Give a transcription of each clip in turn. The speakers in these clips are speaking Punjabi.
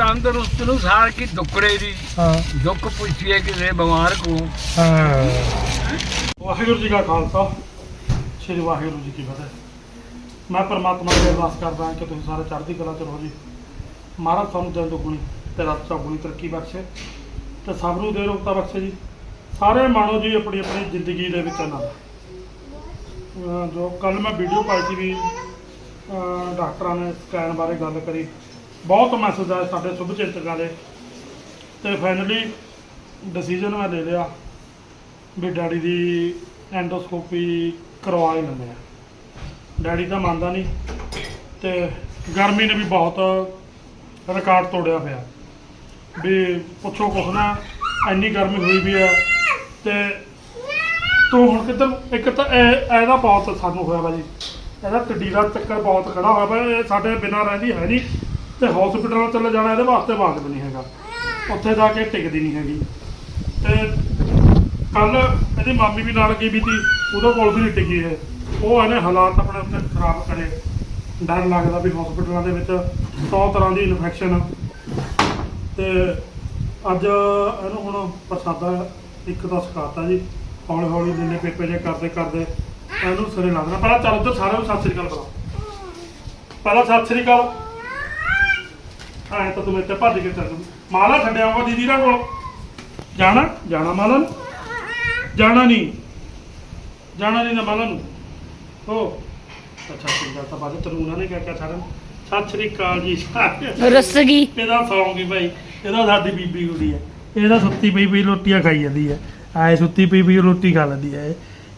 ਤੰਦਰੁਸਤ ਨੂੰ ਸਾਰ ਕੀ ਦੁੱਕੜੇ ਦੀ ਹਾਂ। ਦੁੱਖ ਪੁੱਛੀਏ ਕਿਸੇ ਬਿਮਾਰ ਕੋਲੋਂ। ਹਾਂ। ਵਾਹਿਗੁਰੂ ਜੀ ਕਾ ਖਾਲਸਾ ਸ੍ਰੀ ਵਾਹਿਗੁਰੂ ਜੀ ਕੀ ਫਤਿਹ। ਮੈਂ ਪਰਮਾਤਮਾ ਅੱਗੇ ਅਰਦਾਸ ਕਰਦਾ ਹਾਂ ਕਿ ਤੁਸੀਂ ਸਾਰੇ ਚੜ੍ਹਦੀ ਕਲਾ ਚ ਰਹੋ ਜੀ। ਮਹਾਰਾਜ ਤੁਹਾਨੂੰ ਦਿਲ ਦੁਗਣੀ ਤੇ ਰਾਤ ਚੌਗੁਣੀ ਤਰੱਕੀ ਬਖਸ਼ੇ ਤੇ ਸਭ ਨੂੰ ਦੇ ਰੋਗਤਾ ਬਖਸ਼ੇ ਜੀ। ਸਾਰੇ ਮਾਣੋ ਜੀ ਆਪਣੀ ਆਪਣੀ ਜ਼ਿੰਦਗੀ ਦੇ ਵਿੱਚ ਆਨੰਦ। ਅਹ ਜੋ ਕੱਲ ਮੈਂ ਵੀਡੀਓ ਪਾਈ ਸੀ ਵੀ ਡਾਕਟਰਾਂ ਨੇ ਸਕੈਨ ਬਾਰੇ ਗੱਲ ਕਰੀ। ਬਹੁਤ ਮੈਸੇਜ ਆਏ ਸਾਡੇ ਸ਼ੁਭ ਚਿੰਤਕਾਂ ਦੇ। ਤੇ ਫਾਈਨਲੀ ਡਿਸੀਜਨ ਮੈਂ ਲੈ ਲਿਆ ਵੀ ਡੈਡੀ ਦੀ ਐਂਡੋਸਕੋਪੀ ਕਰਵਾ ਹੀ ਲੈਂਦੇ ਆ। ਡੈਡੀ ਤਾਂ ਮੰਨਦਾ ਨਹੀਂ ਤੇ ਗਰਮੀ ਨੇ ਵੀ ਬਹੁਤ ਰਿਕਾਰਡ ਤੋੜਿਆ ਪਿਆ। ਵੀ ਪੁੱਛੋ ਕੁਛ ਨਾ, ਇੰਨੀ ਗਰਮੀ ਹੋਈ ਵੀ ਆ ਤੇ ਤੂੰ ਹੁਣ ਕਿੱਧਰ, ਇੱਕ ਤਾਂ ਇਹਦਾ ਬਹੁਤ ਸਾਨੂੰ ਹੋਇਆ ਵਾ ਜੀ। ਇਹਦਾ ਟੱਡੀ ਦਾ ਚੱਕਰ ਬਹੁਤ ਖੜਾ ਹੋਇਆ ਵਾ, ਇਹ ਸਾਡੇ ਬਿਨਾਂ ਰਹਿੰਦੀ ਹੈ ਨਹੀਂ। ਤੇ ਹਸਪੀਟਲ ਚਲੇ ਜਾਣਾ ਇਹਦੇ ਵਾਸਤੇ ਵਾਜਬ ਨਹੀਂ ਹੈਗਾ। ਉੱਥੇ ਜਾ ਕੇ ਟਿਕਦੀ ਨਹੀਂ ਹੈਗੀ। ਤੇ ਕੱਲ ਇਹਦੀ ਮਾਮੀ ਵੀ ਨਾਲ ਗਈ ਵੀ ਤੀ ਉਹਦੇ ਕੋਲ ਵੀ ਨਹੀਂ ਟਿਕੀ ਇਹ। ਉਹ ਇਹਨੇ ਹਾਲਾਤ ਆਪਣੇ ਆਪਣੇ ਖਰਾਬ ਕਰੇ। ਡਰ ਲੱਗਦਾ ਵੀ ਹਸਪੀਟਲਾਂ ਦੇ ਵਿੱਚ 100 ਤਰ੍ਹਾਂ ਦੀ ਇਨਫੈਕਸ਼ਨ ਤੇ ਅੱਜ ਇਹਨੂੰ ਹੁਣ ਪ੍ਰਸਾਦਾ ਇੱਕ ਤਾਂ ਸਿਖਾਤਾ ਜੀ ਹੌਲੀ ਹੌਲੀ ਦਿਨੇ ਪੇਪੇ ਜੇ ਕਰਦੇ ਕਰਦੇ ਇਹਨੂੰ ਸਿਰੇ ਲਾ ਪਹਿਲਾਂ ਚੱਲ ਉੱਧਰ ਸਾਰਿਆਂ ਨੂੰ ਸਤਿ ਸ੍ਰੀ ਅਕਾਲ ਬੁਲਾ ਪਹਿਲਾਂ ਸਤਿ ਸ੍ਰੀ ਅਕਾਲ। ਆਏ ਤਾਂ ਤੂੰ ਇੱਥੇ ਭੱਜ ਕੇ ਚੱਲ ਮਾਲਾ ਛੱਡਿਆ ਆਉਂਗਾ ਦੀਦੀ ਨਾਲ ਕੋਲ। ਜਾਣਾ? ਜਾਣਾ ਮਾਲਾ ਨੂੰ? ਜਾਣਾ ਨਹੀਂ। ਜਾਣਾ ਨਹੀਂ ਨਾ ਮਾਲਾ ਨੂੰ। ਹੋ। ਅੱਛਾ ਠੀਕ ਆ ਤਾਂ ਬਾਅਦ ਤੈਨੂੰ ਉਹਨਾਂ ਨੇ ਕਿਹਾ ਕਿਹਾ ਸਾਰਿਆਂ ਨੂੰ। ਸਤਿ ਸ੍ਰੀ ਅਕਾਲ ਜੀ ਸਾਰਿਆਂ ਨੂੰ। ਰੁੱਸ ਗਈ ਇਹਦਾ ਸੌਂਗ ਹੀ ਭਾਈ। ਇਹਦਾ ਸਾਡੀ ਬੀਬੀ ਕੁੜੀ ਹੈ। ਇਹਦਾ ਸੁੱਤੀ ਪਈ ਪਈ ਰੋਟੀਆਂ ਖਾਈ ਜਾਂਦੀ ਹੈ। ਆਏ ਸੁੱਤੀ ਪਈ ਪਈ ਰੋਟੀ ਖਾ ਲੈਂਦੀ ਹੈ। ਇਹ।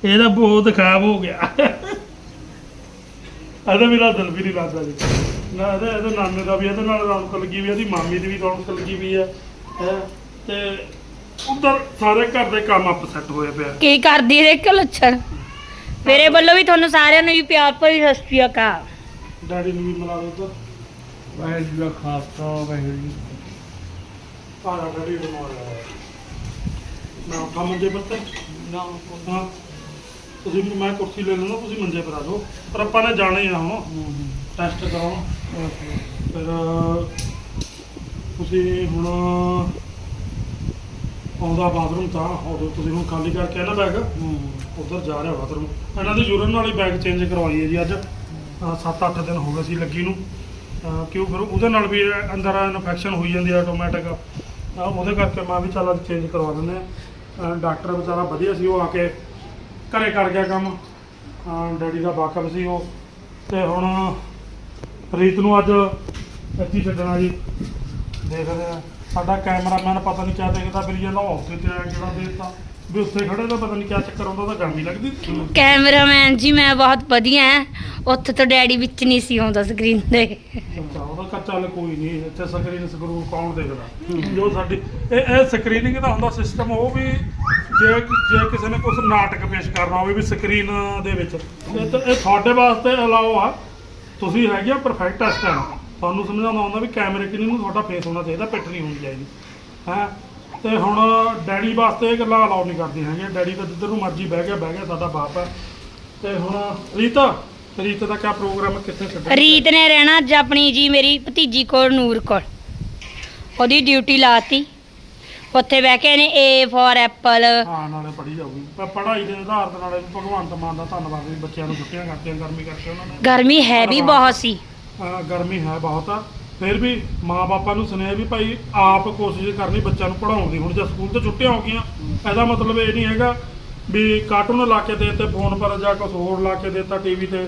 ਇਹਦਾ ਬਹੁਤ ਖਰਾਬ ਹੋ ਗਿਆ। ਇਹਦਾ ਮੇਰਾ ਦਿਲ ਵੀ ਨਹੀਂ ਲੱਗਦਾ ਜੀ। ਨਾ ਇਹਦੇ ਇਹਦੇ ਨਾਨੇ ਦਾ ਵੀ ਇਹਦੇ ਨਾਲ ਰੌਣਕ ਲੱਗੀ ਵੀ ਇਹਦੀ ਮਾਮੀ ਦੀ ਵੀ ਰੌਣਕ ਲੱਗੀ ਵੀ ਹੈ ਹੈਂ। ਤੇ ਉਧਰ ਸਾਰੇ ਘਰ ਦੇ ਕੰਮ ਅਪਸੈਟ ਹੋਏ ਪਿਆ ਕੀ ਕਰਦੀ ਰੇ ਕਿ ਲੱਛਣ? ਮੇਰੇ ਵੱਲੋਂ ਵੀ ਤੁਹਾਨੂੰ ਸਾਰਿਆਂ ਨੂੰ ਵੀ ਪਿਆਰ ਭਰੀ ਸਤਿ ਸ਼੍ਰੀ ਅਕਾਲ। ਡੈਡੀ ਨੂੰ ਵੀ ਮਿਲਾ ਦੋ ਉਧਰ। ਵਾਹਿਗੁਰੂ ਜੀ ਕਾ ਖਾਲਸਾ ਵਾਹਿਗੁਰੂ ਜੀ ਆ ਜਾ ਡੈਡੀ ਨੂੰ ਮਿਲਾ ਲਿਆ ਮੈਂ ਉੱਠਾ ਮੰਜੇ ਪਰ ਤੇ। ਨਾ ਹਾਂ। ਤੁਸੀਂ ਵੀ ਮੈਂ ਕੁਰਸੀ ਲੈ ਲੈਣਾ ਤੁਸੀਂ ਮੰਜੇ ਪਰ ਆ ਜਾਓ। ਪਰ ਆਪਾਂ ਨੇ ਜਾਣਾ ਹੀ ਆ ਹੁਣ। ਟੈਸਟ ਕਰਾਉਣ ਫਿਰ ਤੁਸੀਂ ਹੁਣ ਆਉਂਦਾ ਬਾਥਰੂਮ ਤਾਂ ਉਦੋਂ ਤੁਸੀਂ ਹੁਣ ਖਾਲੀ ਕਰਕੇ ਆ ਨਾ ਬੈਗ ਉਧਰ ਜਾ ਰਿਹਾ ਬਾਥਰੂਮ। ਇਹਨਾਂ ਦੀ ਯੂਰਨ ਵਾਲੀ ਬੈਗ ਚੇਂਜ ਕਰਵਾਈ ਹੈ ਜੀ ਅੱਜ। 7-8 ਦਿਨ ਹੋ ਗਏ ਸੀ ਲੱਗੀ ਨੂੰ। ਕਿਉਂ ਫਿਰ ਉਹਦੇ ਨਾਲ ਵੀ ਅੰਦਰ ਇਨਫੈਕਸ਼ਨ ਹੋਈ ਜਾਂਦੀ ਹੈ ਆਟੋਮੈਟਿਕ ਉਹਦੇ ਕਰਕੇ ਮੈਂ ਵੀ ਚੱਲ ਅੱਜ ਚੇਂਜ ਕਰਵਾ ਦਿੰਦੇ ਆ ਡਾਕਟਰ ਵਿਚਾਰਾ ਵਧੀਆ ਸੀ ਉਹ ਆ ਕੇ ਘਰੇ ਕਰ ਗਿਆ ਕੰਮ। ਡੈਡੀ ਦਾ ਵਾਕਫ ਸੀ ਉਹ। ਤੇ ਹੁਣ ਰੀਤ ਨੂੰ ਅੱਜ ਇੱਥੇ ਛੱਡਣਾ ਜੀ। ਦੇਖਦੇ ਆ। ਸਾਡਾ ਕੈਮਰਾਮੈਨ ਪਤਾ ਨਹੀਂ ਕਿਆ ਦੇਖਦਾ ਫਿਰ ਜਾਂਦਾ ਉੱਥੇ ਤੇ ਆ ਕਿਹੜਾ ਦੇਖਦਾ ਵੀ ਉੱਥੇ ਖੜੇ ਤਾਂ ਪਤਾ ਨਹੀਂ ਕਿਆ ਚੱਕਰ ਹੁੰਦਾ ਤਾਂ ਗਰਮੀ ਲੱਗਦੀ। ਕੈਮਰਾਮੈਨ ਜੀ ਮੈਂ ਬਹੁਤ ਵਧੀਆ ਹਾਂ। ਉੱਥੇ ਤੋਂ ਡੈਡੀ ਵਿੱਚ ਨਹੀਂ ਸੀ ਆਉਂਦਾ ਸਕਰੀਨ ਦੇ ਅੱਛਾ ਉਹਦਾ ਕਾ ਚੱਲ ਕੋਈ ਨਹੀਂ ਇੱਥੇ ਸਕਰੀਨ ਸਕਰੂ ਕੌਣ ਦੇਖਦਾ। ਜੋ ਸਾਡੀ ਇਹ ਇਹ ਸਕਰੀਨਿੰਗ ਦਾ ਹੁੰਦਾ ਸਿਸਟਮ ਉਹ ਵੀ ਜੇ ਜੇ ਕਿਸੇ ਨੇ ਕੁਝ ਨਾਟਕ ਪੇਸ਼ ਕਰਨਾ ਹੋਵੇ ਵੀ ਸਕਰੀਨ ਦੇ ਵਿੱਚ। ਇਹ ਤਾਂ ਇਹ ਤੁਹਾਡੇ ਵਾਸਤੇ ਅਲਾਓ ਆ। ਤੁਸੀਂ ਹੈਗੇ ਪਰਫੈਕਟ ਅਸਿਸਟੈਂਟ ਤੁਹਾਨੂੰ ਸਮਝਾਉਣਾ ਹੁੰਦਾ ਵੀ ਕੈਮਰੇ ਕਿਨੀ ਨੂੰ ਤੁਹਾਡਾ ਫੇਸ ਹੋਣਾ ਚਾਹੀਦਾ, ਪਿੱਠ ਨਹੀਂ ਹੋਣੀ ਚਾਹੀਦੀ। ਹੈ? ਤੇ ਹੁਣ ਡੈਡੀ ਵਾਸਤੇ ਇਹ ਗੱਲਾਂ ਅਲਾਉ ਨਹੀਂ ਕਰਦੀਆਂ ਹੈਗੀਆਂ। ਡੈਡੀ ਤਾਂ ਜਿੱਧਰ ਨੂੰ ਮਰਜ਼ੀ ਬਹਿ ਗਿਆ ਬਹਿ ਗਿਆ, ਸਾਡਾ ਬਾਪ ਹੈ ਤੇ ਹੁਣ ਰੀਤਾ, ਰੀਤ ਦਾ ਕਿਆ ਪ੍ਰੋਗਰਾਮ ਕਿੱਥੇ ਛੱਡਣਾ ਰੀਤ ਨੇ ਰਹਿਣਾ ਅੱਜ ਆਪਣੀ ਜੀ ਮੇਰੀ ਭਤੀਜੀ ਕੋਲ, ਨੂਰ ਕੋਲ। ਉਹਦੀ ਡਿਊਟੀ ਲਾਤੀ ਉੱਥੇ ਬਹਿ ਕੇ ਇਹਨੇ ਏ ਫॉर ਐਪਲ ਹਾਂ ਨਾਲੇ ਪੜ੍ਹੀ ਜਾਊਗੀ। ਪਰ ਪੜ੍ਹਾਈ ਦੇ ਆਧਾਰ ਦੇ ਨਾਲੇ ਭਗਵੰਤ ਮਾਨ ਦਾ ਧੰਨਵਾਦ ਵੀ ਬੱਚਿਆਂ ਨੂੰ ਛੁੱਟੀਆਂ ਕਰਤੀਆਂ ਗਰਮੀ ਕਰਕੇ ਉਹਨਾਂ ਨੇ। ਗਰਮੀ ਹੈ ਵੀ ਬਹੁਤ ਸੀ। ਅਹ ਗਰਮੀ ਹੈ ਬਹੁਤ। ਆ ਫਿਰ ਵੀ ਮਾਪੇ ਨੂੰ ਸੁਨੇਹਾ ਵੀ ਭਾਈ ਆਪ ਕੋਸ਼ਿਸ਼ ਕਰਨੀ ਬੱਚਿਆਂ ਨੂੰ ਪੜਾਉਣ ਦੀ। ਹੁਣ ਜੇ ਸਕੂਲ ਤੋਂ ਛੁੱਟੀਆਂ ਹੋ ਗਈਆਂ ਇਹਦਾ ਮਤਲਬ ਇਹ ਨਹੀਂ ਹੈਗਾ ਵੀ ਕਾਰਟੂਨ ਲਾ ਕੇ ਦੇਤੇ ਫੋਨ ਪਰ ਜਾਂ ਕੁਝ ਹੋਰ ਲਾ ਕੇ ਦੇਤਾ ਟੀਵੀ ਤੇ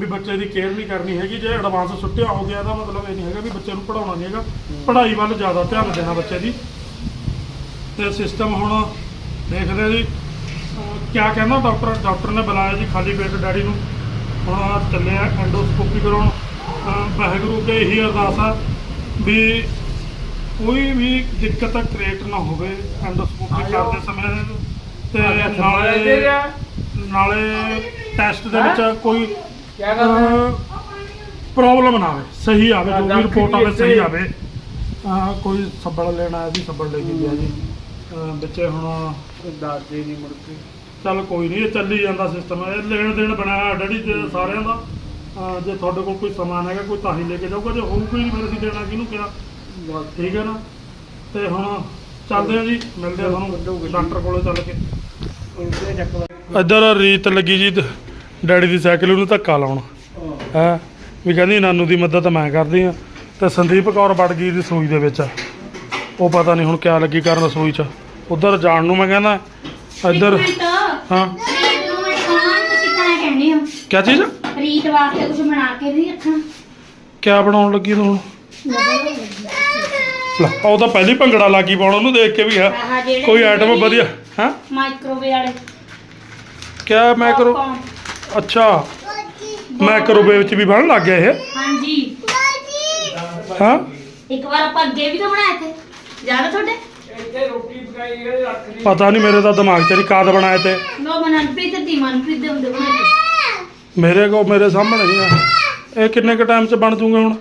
ਵੀ ਬੱਚੇ ਦੀ ਕੇਅਰ ਨਹੀਂ ਕਰਨੀ ਹੈਗੀ। ਜੇ ਐਡਵਾਂਸ ਛੁੱਟੀਆਂ ਹੋ ਗਿਆ ਇਹਦਾ ਮਤਲਬ ਇਹ ਨਹੀਂ ਹੈਗਾ ਵੀ ਬੱਚੇ ਨੂੰ ਪੜਾਉਣਾ ਨਹੀਂ ਹੈਗਾ। ਪੜ੍ਹਾਈ ਵੱਲ ਜ਼ਿਆਦਾ ਧਿਆਨ ਦੇਣਾ ਬੱਚੇ ਦੀ। ਤੇ ਸਿਸਟਮ ਹੁਣ ਦੇਖਦੇ ਆ ਜੀ। ਕਿਆ ਕਹਿੰਦਾ ਡਾਕਟਰ ਡਾਕਟਰ ਨੇ ਬੁਲਾਇਆ ਜੀ ਖਾਲੀ ਪੇਟ ਡੈਡੀ ਨੂੰ। ਹੁਣ ਚੱਲੇ ਆ ਐਂਡੋਸਕੋਪੀ ਕਰਾਉਣ। ਵਾਹਿਗੁਰੂ ਕੇ ਇਹੀ ਅਰਦਾਸ ਆ ਵੀ ਕੋਈ ਵੀ ਦਿੱਕਤ ਕ੍ਰੀਏਟ ਨਾ ਹੋਵੇ ਐਂਡੋਸਕੋਪੀ ਕਰਦੇ ਸਮੇਂ। ਤੇ ਨਾਲੇ ਨਾਲੇ ਟੈਸਟ ਦੇ ਵਿੱਚ ਕੋਈ ਪ੍ਰੋਬਲਮ ਨਾ ਆਵੇ ਸਹੀ ਆਵੇ ਜੋ ਵੀ ਰਿਪੋਰਟ ਆਵੇ ਸਹੀ। ਆਵੇ। ਕੋਈ ਸੱਬੜ ਲੈਣਾ ਹੈ ਜੀ ਸੱਬੜ ਲੈ ਕੇ ਗਿਆ ਜੀ। ਬੱਚੇ ਹੁਣ ਦਾਦੇ ਨਹੀਂ ਮੁੜ ਕੇ। ਚੱਲ ਕੋਈ ਨਹੀਂ ਇਹ ਚੱਲੀ ਜਾਂਦਾ ਸਿਸਟਮ ਇਹ ਲੈਣ ਦੇਣ ਬਣਾਇਆ ਡੈਡੀ ਤੇ ਸਾਰਿਆਂ ਦਾ। ਅਹ ਜੇ ਤੁਹਾਡੇ ਕੋਲ ਕੋਈ ਸਮਾਨ ਹੈਗਾ ਕੋਈ ਤਾਂ ਹੀ ਲੈ ਕੇ ਜਾਊਗਾ। ਜੇ ਹੋਊਗਾ ਹੀ ਨਹੀਂ ਫਿਰ ਅਸੀਂ ਦੇਣਾ ਕਿਹਨੂੰ ਕਿਹਾ? ਬਸ। ਠੀਕ ਹੈ ਨਾ? ਤੇ ਹੁਣ ਚੱਲਦੇ ਆ ਜੀ ਮਿਲਦੇ ਆ ਤੁਹਾਨੂੰ। ਡਾਕਟਰ ਕੋਲੇ ਚੱਲ ਕੇ। ਉਹਦੇ ਚੱਕਰ ਇੱਧਰ ਰੀਤ ਲੱਗੀ ਜੀ ਡੈਡੀ ਦੀ ਸਾਈਕਲ ਨੂੰ ਧੱਕਾ ਲਾਉਣ। ਹੈ। ਵੀ ਕਹਿੰਦੀ ਨਾਨੂ ਦੀ ਮਦਦ ਮੈਂ ਕਰਦੀ ਆ ਤੇ ਸੰਦੀਪ ਕੌਰ ਵੜ ਗਈ ਰਸੋਈ ਦੇ ਵਿੱਚ। ਉਹ ਪਤਾ ਨਹੀਂ ਹੁਣ ਕਿਆ ਲੱਗੀ ਕਰਨ ਰਸੋਈ 'ਚ। ਉਧਰ ਜਾਣ ਨੂੰ ਮੈਂ ਕਹਿੰਦਾ ਇੱਧਰ। ਹਾਂ। ਕਿਆ ਚੀਜ਼? ਰੀਤ ਵਾਸਤੇ ਕੁਝ ਬਣਾ ਕੇ ਨਹੀਂ ਰੱਖਣਾ। ਕਿਆ ਬਣਾਉਣ ਲੱਗੀ ਤੂੰ ਹੁਣ? ਲੈ ਉਹ ਤਾਂ ਪਹਿਲੀ ਭੰਗੜਾ ਲੱਗੀ ਪਾਉਣ ਉਹਨੂੰ ਦੇਖ ਕੇ ਵੀ ਹੈ। ਆਹ ਜਿਹੜੇ ਕੋਈ ਆਈਟਮ ਵਧੀਆ ਹੈ? ਮਾਈਕ੍ਰੋਵੇਵ ਵਾਲੇ। popcorn। ਅੱਛਾ। ਮੈਕਰੋਵੇਵ ਚ ਵੀ ਬਣਨ ਲੱਗ ਗਿਆ ਇਹ। ਹਾਂਜੀ। ਹਾਂ? ਇੱਕ ਵਾਰ ਆਪਾਂ ਅੱਗੇ ਵੀ ਤਾਂ ਬਣਾਏ ਤੇ ਯਾਦ ਆ ਤੁਹਾਡੇ? ਇੱਥੇ ਰੋਟੀ ਪਕਾਈ ਇਹ ਰੱਖ ਲਈ। ਪਤਾ ਨਹੀਂ ਮੇਰੇ ਤਾਂ ਦਿਮਾਗ 'ਚ ਨਹੀਂ ਕਾਦ ਬਣਾਏ ਤੇ। ਮਨਪ੍ਰੀਤ ਦੇ ਹੁੰਦੇ ਮੇਰੇ ਕੋ ਮੇਰੇ ਸਾਹਮਣੇ ਨਹੀਂ ਆ। ਇਹ ਕਿੰਨੇ ਕ ਟਾਈਮ 'ਚ ਬਣ ਜੂਗੇ ਹੁਣ?